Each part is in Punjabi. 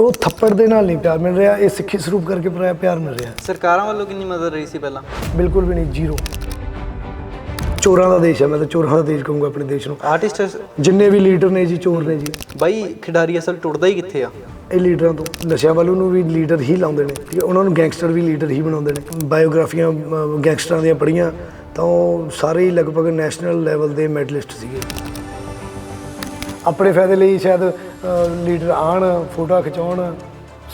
ਉਹ ਥੱਪੜ ਦੇ ਨਾਲ ਨਹੀਂ ਪਿਆਰ ਮਿਲ ਰਿਹਾ ਇਹ ਸਿੱਖੀ ਸਰੂਪ ਕਰਕੇ ਪਿਆ- ਪਿਆਰ ਮਿਲ ਰਿਹਾ। ਸਰਕਾਰਾਂ ਵੱਲੋਂ ਕਿੰਨੀ ਮਦਦ ਰਹੀ ਸੀ ਪਹਿਲਾਂ? ਬਿਲਕੁਲ ਵੀ ਨਹੀਂ ਜ਼ੀਰੋ। ਚੋਰਾਂ ਦਾ ਦੇਸ਼ ਹੈ ਮੈਂ ਤਾਂ ਚੋਰਾਂ ਦਾ ਦੇਸ਼ ਕਹੂੰਗਾ ਆਪਣੇ ਦੇਸ਼ ਨੂੰ। ਆਰਟਿਸਟ ਜਿੰਨੇ ਵੀ ਲੀਡਰ ਨੇ ਜੀ ਚੋਰ ਨੇ ਜੀ। ਬਾਈ ਖਿਡਾਰੀ ਅਸਲ ਟੁੱਟਦਾ ਹੀ ਕਿੱਥੇ ਆ? ਇਹ ਲੀਡਰਾਂ ਤੋਂ ਨਸ਼ਿਆਂ ਵੱਲੋਂ ਨੂੰ ਵੀ ਲੀਡਰ ਹੀ ਲਾਉਂਦੇ ਨੇ ਠੀਕ ਹੈ ਉਹਨਾਂ ਨੂੰ ਗੈਂਗਸਟਰ ਵੀ ਲੀਡਰ ਹੀ ਬਣਾਉਂਦੇ ਨੇ। ਬਾਇਓਗ੍ਰਾਫੀਆਂ ਅਮ, ਗੈਂਗਸਟਰਾਂ ਦੀਆਂ ਪੜ੍ਹੀਆਂ ਤਾਂ ਉਹ ਸਾਰੇ ਹੀ ਲਗਭਗ ਨੈਸ਼ਨਲ ਲੈਵਲ ਦੇ ਮੈਡਲਿਸਟ ਸੀਗੇ। ਆਪਣੇ ਫਾਇਦੇ ਲਈ ਸ਼ਾਇਦ ਲੀਡਰ ਆਣ ਫੋਟੋ ਖਿਚਾਉਣ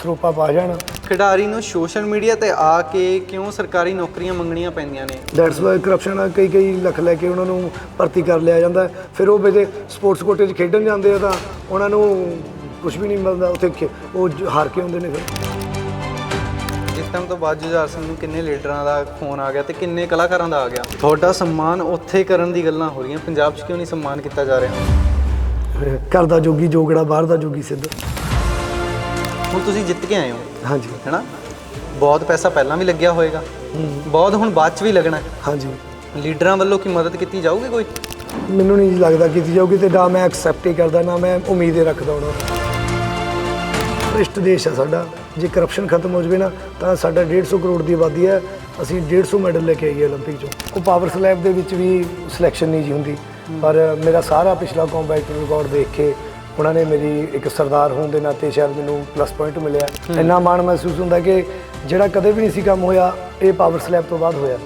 ਸਰੂਪਾ ਪਾ ਜਾਣ। ਖਿਡਾਰੀ ਨੂੰ ਸੋਸ਼ਲ ਮੀਡੀਆ ਤੇ ਆ ਕੇ ਕਿਉਂ ਸਰਕਾਰੀ ਨੌਕਰੀਆਂ ਮੰਗਣੀਆਂ ਪੈਂਦੀਆਂ ਨੇ? ਦੈਟਸ ਵਾਈ ਕਰਪਸ਼ਨ ਆ ਕਈ ਕਈ ਲੱਖ ਲੈ ਕੇ ਉਹਨਾਂ ਨੂੰ ਭਰਤੀ ਕਰ ਲਿਆ ਜਾਂਦਾ। ਫਿਰ ਉਹ ਵੇਲੇ ਸਪੋਰਟਸ ਕੋਟੇ 'ਚ ਖੇਡਣ ਜਾਂਦੇ ਆ ਤਾਂ ਉਹਨਾਂ ਨੂੰ ਕੁਝ ਵੀ ਨਹੀਂ ਮਿਲਦਾ ਉੱਥੇ ਉਹ ਹਾਰ ਕੇ ਆਉਂਦੇ ਨੇ ਫਿਰ। ਜਿੱਤਣ ਤੋਂ ਬਾਅਦ ਜੁਝਾਰ ਸਿੰਘ ਨੂੰ ਕਿੰਨੇ ਲੀਡਰਾਂ ਦਾ ਫੋਨ ਆ ਗਿਆ ਤੇ ਕਿੰਨੇ ਕਲਾਕਾਰਾਂ ਦਾ ਆ ਗਿਆ? ਤੁਹਾਡਾ ਸਨਮਾਨ ਉੱਥੇ ਕਰਨ ਦੀ ਗੱਲਾਂ ਹੋ ਰਹੀਆਂ ਪੰਜਾਬ 'ਚ ਕਿਉਂ ਨਹੀਂ ਸਨਮਾਨ ਕੀਤਾ ਜਾ ਰਿਹਾ? ਘਰ ਦਾ ਜੋਗੀ ਜੋਗੜਾ ਬਾਹਰ ਦਾ ਜੋਗੀ ਸਿੱਧ ਹੁਣ ਤੁਸੀਂ ਜਿੱਤ ਕੇ ਆਏ ਹੋ ਹਾਂਜੀ ਹੈਨਾ ਬਹੁਤ ਪੈਸਾ ਪਹਿਲਾਂ ਵੀ ਲੱਗਿਆ ਹੋਵੇਗਾ ਬਹੁਤ ਹੁਣ ਬਾਅਦ 'ਚ ਵੀ ਲੱਗਣਾ ਹੈ। ਹਾਂਜੀ ਲੀਡਰਾਂ ਵੱਲੋਂ ਕੀ ਮਦਦ ਕੀਤੀ ਜਾਊਗੀ ਕੋਈ ਮੈਨੂੰ ਨਹੀਂ ਲੱਗਦਾ ਕੀਤੀ ਜਾਊਗੀ ਤੇ ਨਾ ਮੈਂ ਐਕਸੈਪਟ ਹੀ ਕਰਦਾ ਨਾ ਮੈਂ ਉਮੀਦ ਹੀ ਰੱਖਦਾ ਉਹਨਾਂ ਭ੍ਰਿਸ਼ਟ ਦੇਸ਼ ਹੈ ਸਾਡਾ ਜੇ ਕਰਪਸ਼ਨ ਖਤਮ ਹੋ ਜਾਵੇ ਨਾ ਤਾਂ ਸਾਡਾ 150 ਕਰੋੜ ਦੀ ਆਬਾਦੀ ਹੈ ਅਸੀਂ 150 ਮੈਡਲ ਲੈ ਕੇ ਆਈਏ 올림픽 ਚੋਂ ਉਹ ਪਾਵਰ ਸਲੈਬ ਦੇ ਵਿੱਚ ਵੀ ਸਿਲੈਕਸ਼ਨ ਨਹੀਂ ਜੀ ਹੁੰਦੀ ਪਰ ਮੇਰਾ ਸਾਰਾ ਪਿਛਲਾ ਕੰਬੈਟ ਰਿਕਾਰਡ ਦੇਖ ਕੇ ਉਹਨਾਂ ਨੇ ਮੇਰੀ ਇੱਕ ਸਰਦਾਰ ਹੋਣ ਦੇ ਨਾਤੇ ਸ਼ਾਇਦ ਮੈਨੂੰ ਪਲੱਸ ਪੁਆਇੰਟ ਮਿਲਿਆ। ਇੰਨਾ ਮਾਣ ਮਹਿਸੂਸ ਹੁੰਦਾ ਕਿ ਜਿਹੜਾ ਕਦੇ ਵੀ ਨਹੀਂ ਸੀ ਕੰਮ ਹੋਇਆ ਇਹ ਪਾਵਰ ਸਲੈਬ ਤੋਂ ਬਾਅਦ ਹੋਇਆ।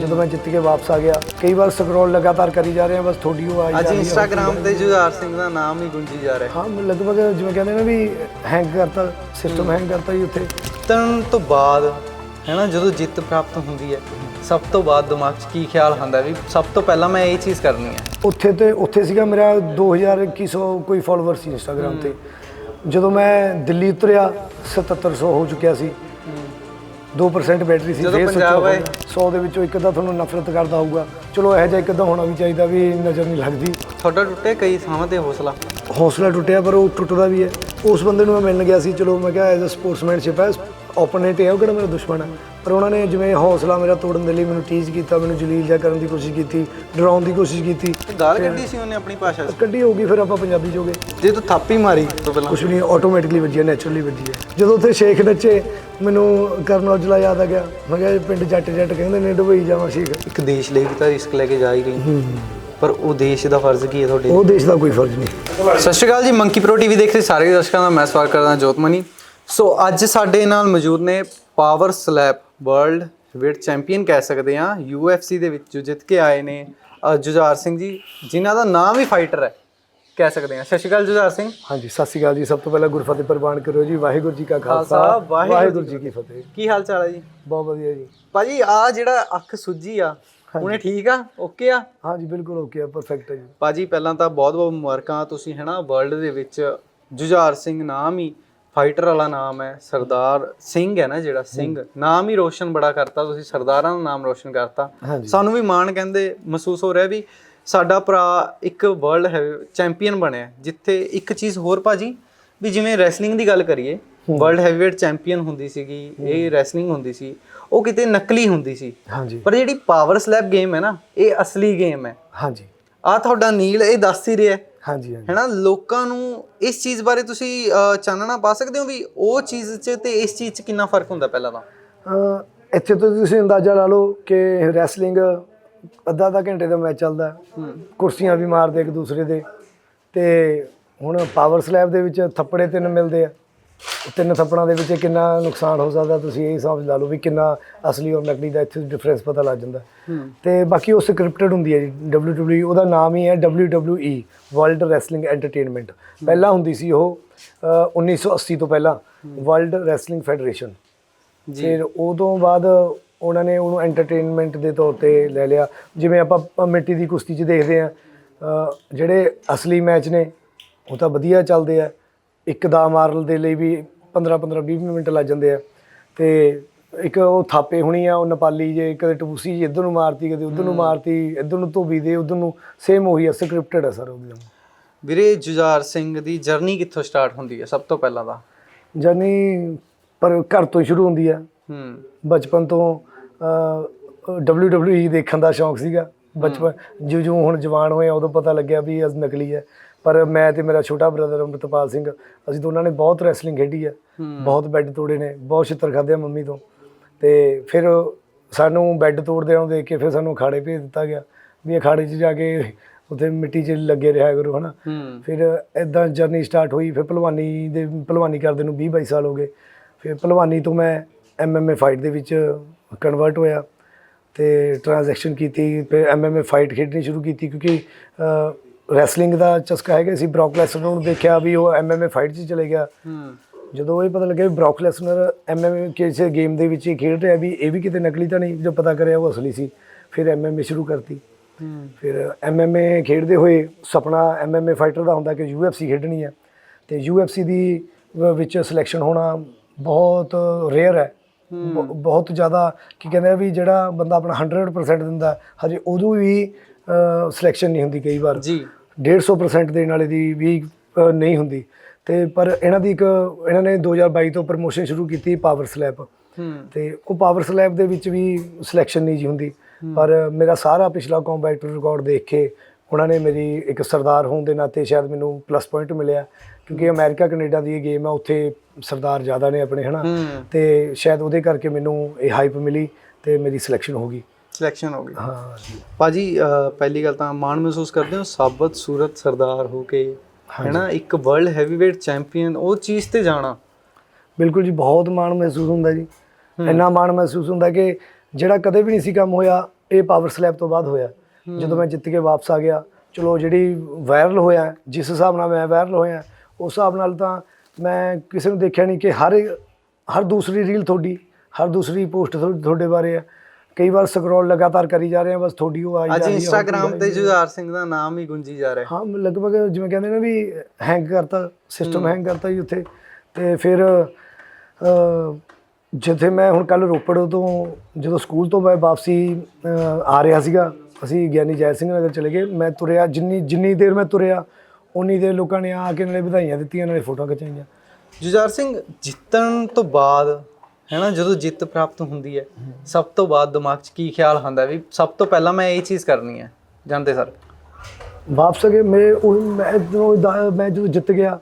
ਜਦੋਂ ਮੈਂ ਜਿੱਤ ਕੇ ਵਾਪਸ ਆ ਗਿਆ ਕਈ ਵਾਰ ਸਕਰੋਲ ਲਗਾਤਾਰ ਕਰੀ ਜਾ ਰਹੇ ਹਾਂ ਬਸ ਥੋੜੀ ਉਹ ਅੱਜ ਜਾ ਹੈ। ਇੰਸਟਾਗ੍ਰਾਮ ਤੇ ਜੁਝਾਰ ਸਿੰਘ ਦਾ ਨਾਮ ਹੀ ਗੁੰਜੀ ਜਾ ਰਿਹਾ। ਹੈ ਲਗਭਗ ਜਿਵੇਂ ਕਹਿੰਦੇ ਨੇ ਵੀ ਹੈਂਗ ਕਰਤਾ ਸਿਸਟਮ ਹੈਂਗ ਕਰਤਾ ਜੀ ਉੱਥੇ। ਜਿੱਤਣ ਤੋਂ ਬਾਅਦ ਹੈਨਾ ਜਦੋਂ ਜਿੱਤ ਪ੍ਰਾਪਤ ਹੁੰਦੀ ਹੈ ਸਭ ਤੋਂ ਬਾਅਦ ਦਿਮਾਗ 'ਚ ਕੀ ਖਿਆਲ ਆਉਂਦਾ ਵੀ ਸਭ ਤੋਂ ਪਹਿਲਾਂ ਮੈਂ ਇਹ ਚੀਜ਼ ਕਰਨੀ ਹੈ? ਉੱਥੇ ਤੇ ਉੱਥੇ ਸੀਗਾ ਮੇਰਾ 2100 ਕੋਈ ਫਾਲੋਅਰ ਸੀ ਇੰਸਟਾਗ੍ਰam ਤੇ। ਜਦੋਂ ਮੈਂ ਦਿੱਲੀ ਉਤਰਿਆ 7700 ਹੋ ਚੁੱਕਿਆ ਸੀ। 2% ਬੈਟਰੀ ਸੀ ਜਦੋਂ ਪੰਜਾਬ ਆਏ। ਹੋਇਆ। 100 ਦੇ ਵਿੱਚੋਂ ਇੱਕ ਅੱਧਾ ਤੁਹਾਨੂੰ ਨਫ਼ਰਤ ਕਰਦਾ ਹੋਊਗਾ। ਚਲੋ ਇਹੋ ਜਿਹਾ ਇੱਕ ਅੱਧਾ ਹੋਣਾ ਵੀ ਚਾਹੀਦਾ ਵੀ ਨਜ਼ਰ ਨਹੀਂ ਲੱਗਦੀ। ਤੁਹਾਡਾ ਟੁੱਟੇ ਕਈ ਥਾਵਾਂ ਤੇ ਹੌਸਲਾ? ਹੌਸਲਾ ਟੁੱਟਿਆ ਪਰ ਉਹ ਟੁੱਟਦਾ ਵੀ ਹੈ। ਉਸ ਬੰਦੇ ਨੂੰ ਮੈਂ ਮਿਲਣ ਗਿਆ ਸੀ। ਚਲੋ ਮੈਂ ਕਿਹਾ ਐਜ਼ ਅ ਸਪੋਰਟਸਮੈਨਸ਼ਿਪ ਹੈ ਓਪੋਨੈਂਟ ਹੈ ਉਹ ਕਿਹੜਾ ਮੇਰਾ ਦੁਸ਼ਮਣ ਹੈ? ਪਰ ਉਹਨਾਂ ਨੇ ਜਿਵੇਂ ਹੌਸਲਾ ਮੇਰਾ ਤੋੜਨ ਦੇ ਲਈ ਮੈਨੂੰ ਟੀਜ਼ ਕੀਤਾ ਮੈਨੂੰ ਜਲੀਲ ਜਿਹਾ ਕਰਨ ਦੀ ਕੋਸ਼ਿਸ਼ ਕੀਤੀ ਡਰਾਉਣ ਦੀ ਕੋਸ਼ਿਸ਼ ਕੀਤੀ। ਗਾਲ ਕੱਢੀ ਸੀ ਉਹਨੇ ਆਪਣੀ ਭਾਸ਼ਾ 'ਚ? ਕੱਢੀ ਹੋਊਗੀ ਫਿਰ ਆਪਾਂ ਪੰਜਾਬੀ ਜੋਗੇ ਜੇ ਤੂੰ ਥਾਪੀ ਮਾਰੀ ਤੋਂ ਪਹਿਲਾਂ। ਕੁਝ ਵੀ ਨਹੀਂ ਆਟੋਮੈਟਿਕਲੀ ਵੱਜੀ ਹੈ ਨੈਚੁਰਲੀ ਵੱਜੀ ਹੈ। ਜਦੋਂ ਉੱਥੇ ਸ਼ੇਖ ਨੱਚੇ ਮੈਨੂੰ ਕਰਨ ਔਜਲਾ ਯਾਦ ਆ ਗਿਆ। ਮੈਂ ਕਿਹਾ ਪਿੰਡ ਜੱਟ ਜੱਟ ਕਹਿੰਦੇ ਨੇ ਡੁਬਈ ਜਾਵਾਂ ਸ਼ੇਖ। ਇੱਕ ਦੇਸ਼ ਲਈ ਵੀ ਤਾਂ ਰਿਸਕ ਲੈ ਕੇ ਜਾ ਹੀ ਰਹੀ ਪਰ ਉਹ ਦੇਸ਼ ਦਾ ਫਰਜ਼ ਕੀ ਹੈ ਤੁਹਾਡੇ ਉਹ ਦੇਸ਼ ਦਾ ਕੋਈ ਫਰਜ਼ ਨਹੀਂ। ਸਤਿ ਸ਼੍ਰੀ ਅਕਾਲ ਜੀ ਮੰਕੀ ਪ੍ਰੋ ਟੀਵੀ ਦੇਖ ਰਹੇ ਸਾਰੇ ਦਰਸ਼ਕਾਂ ਦਾ ਮੈਂ ਸਵਾਗਤ ਕਰਦਾ ਜੋਤਮਨੀ। ਸੋ ਅੱਜ ਸਾਡੇ ਨਾਲ ਮੌਜੂਦ ਨੇ power slap world weight champion ਕਹਿ ਸਕਦੇ ਆ UFC ਦੇ ਵਿੱਚ ਜਿੱਤ ਕੇ ਆਏ ਨੇ ਅ, ਜੁਝਾਰ ਸਿੰਘ ਜੀ ਜਿਨ੍ਹਾਂ ਦਾ ਨਾਮ ਵੀ ਫਾਈਟਰ ਹੈ ਕਹਿ ਸਕਦੇ ਆ ਸਤਿ ਸ਼੍ਰੀ ਅਕਾਲ ਜੁਝਾਰ ਸਿੰਘ। ਹਾਂਜੀ ਸਤਿ ਸ਼੍ਰੀ ਅਕਾਲ ਜੀ। ਸਭ ਤੋਂ ਪਹਿਲਾਂ ਗੁਰਫਤਿਹ ਪ੍ਰਵਾਨ ਕਰੋ ਜੀ। ਵਾਹਿਗੁਰੂ ਜੀ ਕਾ ਖਾਲਸਾ। ਖਾਲਸਾ, ਵਾਹਿਗੁਰੂ ਵਾਹਿਗੁਰੂ ਜੀ ਕੀ ਫਤਿਹ। ਕੀ ਹਾਲ ਚਾਲ ਹੈ ਜੀ? ਬਹੁਤ ਵਧੀਆ ਜੀ। ਭਾਜੀ ਆ ਜਿਹੜਾ ਅੱਖ ਸੁੱਜੀ ਆ ਉਹਨੇ ਠੀਕ ਆ? ਓਕੇ ਆ? ਹਾਂਜੀ ਬਿਲਕੁਲ ਓਕੇ ਆ। ਪਰਫੈਕਟ ਹੈ ਜੀ। ਭਾਜੀ ਪਹਿਲਾਂ ਤਾਂ ਬਹੁਤ ਬਹੁਤ ਮੁਬਾਰਕਾਂ। ਤੁਸੀਂ ਹੈਨਾ ਵਰਲਡ ਦੇ ਵਿੱਚ ਜੁਝਾਰ ਸਿੰਘ ਨਾਮ ਹੀ ਫਾਈਟਰ ਵਾਲਾ ਨਾਮ ਹੈ ਸਰਦਾਰ ਸਿੰਘ ਹੈ ਨਾ ਜਿਹੜਾ ਸਿੰਘ ਨਾਮ ਹੀ ਰੋਸ਼ਨ ਬੜਾ ਕਰਤਾ ਤੁਸੀਂ ਸਰਦਾਰਾਂ ਦਾ ਨਾਮ ਰੋਸ਼ਨ ਕਰਤਾ। ਸਾਨੂੰ ਵੀ ਮਾਣ ਕਹਿੰਦੇ ਮਹਿਸੂਸ ਹੋ ਰਿਹਾ ਵੀ ਸਾਡਾ ਭਰਾ ਇੱਕ ਵਰਲਡ ਹੈ ਚੈਂਪੀਅਨ ਬਣਿਆ ਜਿੱਥੇ ਇੱਕ ਚੀਜ਼ ਹੋਰ ਭਾਜੀ ਵੀ ਜਿਵੇਂ ਰੈਸਲਿੰਗ ਦੀ ਗੱਲ ਕਰੀਏ ਵਰਲਡ ਹੈਵੀਵੇਟ ਚੈਂਪੀਅਨ ਹੁੰਦੀ ਸੀਗੀ ਇਹ ਰੈਸਲਿੰਗ ਹੁੰਦੀ ਸੀ ਉਹ ਕਿਤੇ ਨਕਲੀ ਹੁੰਦੀ ਸੀ। ਹਾਂਜੀ। ਪਰ ਜਿਹੜੀ ਪਾਵਰ ਸਲੈਬ ਗੇਮ ਹੈ ਨਾ ਇਹ ਅਸਲੀ ਗੇਮ ਹੈ। ਹਾਂਜੀ। ਆ ਤੁਹਾਡਾ ਨੀਲ ਇਹ ਦੱਸ ਹੀ ਰਿਹਾ ਹਾਂਜੀ ਹਾਂਜੀ। ਹੈਨਾ ਲੋਕਾਂ ਨੂੰ ਇਸ ਚੀਜ਼ ਬਾਰੇ ਤੁਸੀਂ ਅਹ, ਚਾਨਣਾ ਪਾ ਸਕਦੇ ਹੋ ਵੀ ਉਹ ਚੀਜ਼ 'ਚ ਤੇ ਇਸ ਚੀਜ਼ 'ਚ ਕਿੰਨਾ ਫ਼ਰਕ ਹੁੰਦਾ ਪਹਿਲਾਂ ਤਾਂ? ਅਹ ਇੱਥੇ ਤੋਂ ਤੁਸੀਂ ਅੰਦਾਜ਼ਾ ਲਾ ਲਓ ਕਿ ਰੈਸਲਿੰਗ ਅੱਧਾ ਅੱਧਾ ਘੰਟੇ ਦਾ ਮੈਚ ਚੱਲਦਾ। ਕੁਰਸੀਆਂ ਵੀ ਮਾਰਦੇ ਇੱਕ ਦੂਸਰੇ ਦੇ ਤੇ ਹੁਣ ਪਾਵਰ ਸਲੈਬ ਦੇ ਵਿੱਚ ਥੱਪੜੇ ਤਿੰਨ ਮਿਲਦੇ ਆ। ਤਿੰਨ ਥੱਪੜਾਂ ਦੇ ਵਿੱਚ ਕਿੰਨਾ ਨੁਕਸਾਨ ਹੋ ਸਕਦਾ ਤੁਸੀਂ ਇਹ ਸਮਝ ਲਾ ਲਓ ਵੀ ਕਿੰਨਾ ਅਸਲੀ ਔਰ ਨਕਲੀ ਦਾ ਇੱਥੇ ਡਿਫਰੈਂਸ ਪਤਾ ਲੱਗ ਜਾਂਦਾ। ਤੇ ਬਾਕੀ ਉਹ ਸਕ੍ਰਿਪਟਡ ਹੁੰਦੀ ਹੈ ਜੀ WWE ਉਹਦਾ ਨਾਮ ਹੀ ਹੈ WWE ਵਰਲਡ ਰੈਸਲਿੰਗ ਐਂਟਰਟੇਨਮੈਂਟ ਪਹਿਲਾਂ ਹੁੰਦੀ ਸੀ ਉਹ ਅਹ 1980 ਤੋਂ ਪਹਿਲਾਂ ਵਰਲਡ ਰੈਸਲਿੰਗ ਫੈਡਰੇਸ਼ਨ ਫਿਰ ਉਦੋਂ ਬਾਅਦ ਉਹਨਾਂ ਨੇ ਉਹਨੂੰ ਐਂਟਰਟੇਨਮੈਂਟ ਦੇ ਤੌਰ ਤੇ ਲੈ ਲਿਆ। ਜਿਵੇਂ ਆਪਾਂ ਮਿੱਟੀ ਦੀ ਕੁਸ਼ਤੀ 'ਚ ਦੇਖਦੇ ਆ ਜਿਹੜੇ ਅਸਲੀ ਮੈਚ ਨੇ ਉਹ ਤਾਂ ਵਧੀਆ ਚੱਲਦੇ ਆ। ਇੱਕ ਦਾ ਮਾਰਨ ਦੇ ਲਈ ਵੀ 15 15 20 ਮਿੰਟ ਲੱਗ ਜਾਂਦੇ ਆ। ਤੇ ਇੱਕ ਉਹ ਥਾਪੇ ਹੋਣੀ ਆ ਉਹ ਨੇਪਾਲੀ ਜੇ ਕਦੇ ਟਬੂਸੀ ਜੀ ਇੱਧਰ ਨੂੰ ਮਾਰਤੀ ਕਦੇ ਉੱਧਰ ਨੂੰ ਮਾਰਤੀ ਇੱਧਰ ਨੂੰ ਧੋਬੀ ਦੇ ਉੱਧਰ ਨੂੰ ਸੇਮ ਉਹੀ ਆ ਸਕ੍ਰਿਪਟਡ ਆ ਸਰ ਉਹਦੀ ਵੀਰੇ ਜੁਝਾਰ ਸਿੰਘ ਦੀ ਜਰਨੀ ਕਿੱਥੋਂ ਸਟਾਰਟ ਹੁੰਦੀ ਹੈ ਸਭ ਤੋਂ ਪਹਿਲਾਂ ਤਾਂ? ਜਾਨੀ ਪਰ ਘਰ ਤੋਂ ਸ਼ੁਰੂ ਹੁੰਦੀ ਆ। ਹੂੰ। ਬਚਪਨ ਤੋਂ WWE ਦੇਖਣ ਦਾ ਸ਼ੌਂਕ ਸੀਗਾ। ਬਚਪਨ ਜਿਉਂ ਜਿਉਂ ਹੁਣ ਜਵਾਨ ਹੋਏ ਆ, ਉਦੋਂ ਪਤਾ ਲੱਗਿਆ ਵੀ ਇਹ ਨਕਲੀ ਹੈ ਪਰ ਮੈਂ ਤੇ ਮੇਰਾ ਛੋਟਾ ਬ੍ਰਦਰ ਅੰਮ੍ਰਿਤਪਾਲ ਸਿੰਘ ਅਸੀਂ ਦੋਨਾਂ ਨੇ ਬਹੁਤ ਰੈਸਲਿੰਗ ਖੇਡੀ ਆ। ਬਹੁਤ ਬੈੱਡ ਤੋੜੇ ਨੇ ਬਹੁਤ ਛਿੱਤਰ ਖਾਦੇ ਆ ਮੰਮੀ ਤੋਂ। ਤੇ ਫਿਰ ਸਾਨੂੰ ਬੈੱਡ ਤੋੜਦੇ ਨੂੰ ਦੇਖ ਕੇ ਫਿਰ ਸਾਨੂੰ ਅਖਾੜੇ ਭੇਜ ਦਿੱਤਾ ਗਿਆ ਵੀ ਅਖਾੜੇ 'ਚ ਜਾ ਕੇ ਉੱਥੇ ਮਿੱਟੀ 'ਚ ਲੱਗੇ ਰਿਹਾ ਕਰੋ ਹਨਾ। ਹੂੰ। ਫਿਰ ਇਦਾਂ ਜਰਨੀ ਸਟਾਰਟ ਹੋਈ ਫਿਰ ਪਹਿਲਵਾਨੀ ਦੇ ਪਹਿਲਵਾਨੀ ਕਰਦੇ ਨੂੰ 20 22 ਸਾਲ ਹੋ ਗਏ। ਫਿਰ ਪਹਿਲਵਾਨੀ ਤੋਂ ਮੈਂ ਐਮਐਮਏ ਫਾਈਟ ਦੇ ਵਿੱਚ ਕਨਵਰਟ ਹੋਇਆ ਤੇ ਟ੍ਰਾਂਜੈਕਸ਼ਨ ਕੀਤੀ ਫਿਰ ਐਮਐਮਏ ਫਾਈਟ ਖੇਡਣੀ ਸ਼ੁਰੂ ਕੀਤੀ ਕਿਉਂਕਿ ਰੈਸਲਿੰਗ ਦਾ ਚਸਕਾ ਹੈਗਾ ਸੀ। ਬ੍ਰੌਕ ਲੈਸਨਰ ਨੂੰ ਦੇਖਿਆ ਵੀ ਉਹ ਐਮਐਮਏ ਫਾਈਟ 'ਚ ਚਲੇ ਗਿਆ। ਹੂੰ। ਜਦੋਂ ਇਹ ਪਤਾ ਲੱਗਿਆ ਵੀ ਬ੍ਰੌਕ ਲੈਸਨਰ ਐਮਐਮਏ ਕਿਸੇ ਗੇਮ ਦੇ ਵਿੱਚ ਹੀ ਖੇਡ ਰਿਹਾ ਵੀ ਇਹ ਵੀ ਕਿਤੇ ਨਕਲੀ ਤਾਂ ਨਹੀਂ ਜੋ ਪਤਾ ਕਰਿਆ ਉਹ ਅਸਲੀ ਸੀ। ਫਿਰ ਐਮਐਮਏ ਸ਼ੁਰੂ ਕਰਤੀ। ਫਿਰ ਐਮਐਮਏ ਖੇਡਦੇ ਹੋਏ ਸੁਪਨਾ ਐਮਐਮਏ ਫਾਈਟਰ ਦਾ ਹੁੰਦਾ ਕਿ ਯੂਐਫਸੀ ਖੇਡਣੀ ਹੈ। ਤੇ ਯੂਐਫਸੀ ਦੀ ਵਿੱਚ ਸਿਲੈਕਸ਼ਨ ਹੋਣਾ ਬਹੁਤ ਰੇਅਰ ਹੈ। ਬਹੁਤ ਜ਼ਿਆਦਾ ਕੀ ਕਹਿੰਦੇ ਆ ਵੀ ਜਿਹੜਾ ਬੰਦਾ ਆਪਣਾ 100% ਦਿੰਦਾ ਹਜੇ ਉਦੋਂ ਵੀ ਸਿਲੈਕਸ਼ਨ ਨਹੀਂ ਹੁੰਦੀ ਕਈ ਵਾਰ। ਜੀ। 150% ਦੇਣ ਵਾਲੇ ਦੀ ਵੀ ਅ, ਨਹੀਂ ਹੁੰਦੀ। ਤੇ ਪਰ ਇਹਨਾਂ ਦੀ ਇੱਕ ਇਹਨਾਂ ਨੇ 2022 ਤੋਂ ਪ੍ਰਮੋਸ਼ਨ ਸ਼ੁਰੂ ਕੀਤੀ ਪਾਵਰ ਸਲੈਪ ਹੂੰ। ਤੇ ਉਹ ਪਾਵਰ ਸਲੈਬ ਦੇ ਵਿੱਚ ਵੀ ਸਿਲੈਕਸ਼ਨ ਨਹੀਂ ਜੀ ਹੁੰਦੀ। ਪਰ ਮੇਰਾ ਸਾਰਾ ਪਿਛਲਾ ਕੰਬੈਟ ਰਿਕਾਰਡ ਦੇਖ ਕੇ ਉਹਨਾਂ ਨੇ ਮੇਰੀ ਇੱਕ ਸਰਦਾਰ ਹੋਣ ਦੇ ਨਾਤੇ ਸ਼ਾਇਦ ਮੈਨੂੰ ਪਲੱਸ ਪੁਆਇੰਟ ਮਿਲਿਆ। ਕਿਉਂਕਿ ਅਮਰੀਕਾ ਕੈਨੇਡਾ ਦੀ ਇਹ ਗੇਮ ਹੈ ਉੱਥੇ ਸਰਦਾਰ ਜ਼ਿਆਦਾ ਨੇ ਆਪਣੇ ਹਨਾ। ਹੂੰ। ਤੇ ਸ਼ਾਇਦ ਉਹਦੇ ਕਰਕੇ ਮੈਨੂੰ ਇਹ ਹਾਈਪ ਮਿਲੀ ਤੇ ਮੇਰੀ ਸਿਲੈਕਸ਼ਨ ਹੋ ਗਈ। ਸਿਲੈਕਸ਼ਨ ਹੋ ਗਈ। ਹਾਂ ਜੀ। ਭਾਜੀ ਪਹਿਲੀ ਗੱਲ ਤਾਂ ਮਾਣ ਮਹਿਸੂਸ ਕਰਦੇ ਹੋ ਸਾਬਤ ਸੂਰਤ ਸਰਦਾਰ ਹੋ ਕੇ ਹੈਨਾ? ਇੱਕ ਵਰਲਡ ਹੈਵੀਵੇਟ ਚੈਂਪੀਅਨ ਉਹ ਚੀਜ਼ ਤੇ ਜਾਣਾ। ਬਿਲਕੁਲ ਜੀ ਬਹੁਤ ਮਾਣ ਮਹਿਸੂਸ ਹੁੰਦਾ ਜੀ। ਇੰਨਾ ਮਾਣ ਮਹਿਸੂਸ ਹੁੰਦਾ ਕਿ ਜਿਹੜਾ ਕਦੇ ਵੀ ਨਹੀਂ ਸੀ ਕੰਮ ਹੋਇਆ ਇਹ ਪਾਵਰ ਸਲੈਬ ਤੋਂ ਬਾਅਦ ਹੋਇਆ। ਜਦੋਂ ਮੈਂ ਜਿੱਤ ਕੇ ਵਾਪਸ ਆ ਗਿਆ ਚਲੋ ਜਿਹੜੀ ਵਾਇਰਲ ਹੋਇਆ ਜਿਸ ਹਿਸਾਬ ਨਾਲ ਮੈਂ ਵਾਇਰਲ ਹੋਇਆ ਉਸ ਹਿਸਾਬ ਨਾਲ ਤਾਂ ਮੈਂ ਕਿਸੇ ਨੂੰ ਦੇਖਿਆ ਨਹੀਂ ਕਿ ਹਰ ਹਰ ਦੂਸਰੀ ਰੀਲ ਤੁਹਾਡੀ ਹਰ ਦੂਸਰੀ ਪੋਸਟ ਤੁਹਾਡੇ ਬਾਰੇ ਹੈ ਕਈ ਵਾਰ ਸਕਰੋਲ ਲਗਾਤਾਰ ਕਰੀ ਜਾ ਰਹੇ ਆ ਬਸ ਤੁਹਾਡੀ ਉਹ ਆਈ ਜਾ ਅੱਜ ਰਹੀ ਹੈ, ਇੰਸਟਾਗ੍ਰਾਮ ਹੀ ਤੇ। ਜੁਝਾਰ ਸਿੰਘ ਦਾ ਨਾਮ ਹੀ ਗੁੰਜੀ ਜਾ ਰਿਹਾ ਹਾਂ। ਲਗਭਗ ਜਿਵੇਂ ਕਹਿੰਦੇ ਨੇ ਵੀ ਹੈਂਗ ਕਰਤਾ ਸਿਸਟਮ ਹੈਂਗ ਕਰਤਾ ਜੀ ਉੱਥੇ। ਤੇ ਫਿਰ ਜਿੱਥੇ ਮੈਂ ਹੁਣ ਕੱਲ ਰੋਪੜ ਤੋਂ ਜਦੋਂ ਸਕੂਲ ਤੋਂ ਮੈਂ ਵਾਪਸੀ ਆ ਰਿਹਾ ਸੀਗਾ ਅਸੀਂ ਗਿਆਨੀ ਜੈ ਸਿੰਘ ਨਗਰ ਚਲੇ ਗਏ। ਮੈਂ ਤੁਰਿਆ ਜਿੰਨੀ ਜਿੰਨੀ ਦੇਰ ਮੈਂ ਤੁਰਿਆ ਉਨੀ ਦੇਰ ਲੋਕਾਂ ਨੇ ਆ ਕੇ ਨਾਲੇ ਵਧਾਈਆਂ ਦਿੱਤੀਆਂ ਨਾਲੇ ਫੋਟੋਆਂ ਖਿਚਾਈਆਂ। ਜੁਝਾਰ ਸਿੰਘ ਜਿੱਤਣ ਤੋਂ ਬਾਅਦ ਹੈਨਾ ਜਦੋਂ ਜਿੱਤ ਪ੍ਰਾਪਤ ਹੁੰਦੀ ਹੈ ਸਭ ਤੋਂ ਬਾਅਦ ਦਿਮਾਗ 'ਚ ਕੀ ਖਿਆਲ ਆਉਂਦਾ ਵੀ ਸਭ ਤੋਂ ਪਹਿਲਾਂ ਮੈਂ ਇਹ ਚੀਜ਼ ਕਰਨੀ ਹੈ ਜਾਂਦੇ ਸਰ। ਵਾਪਸ ਕੇ ਮੈਂ ਉਹ ਮੈਂ ਜਦੋਂ ਮੈਂ ਜਦੋਂ ਜਿੱਤ ਗਿਆ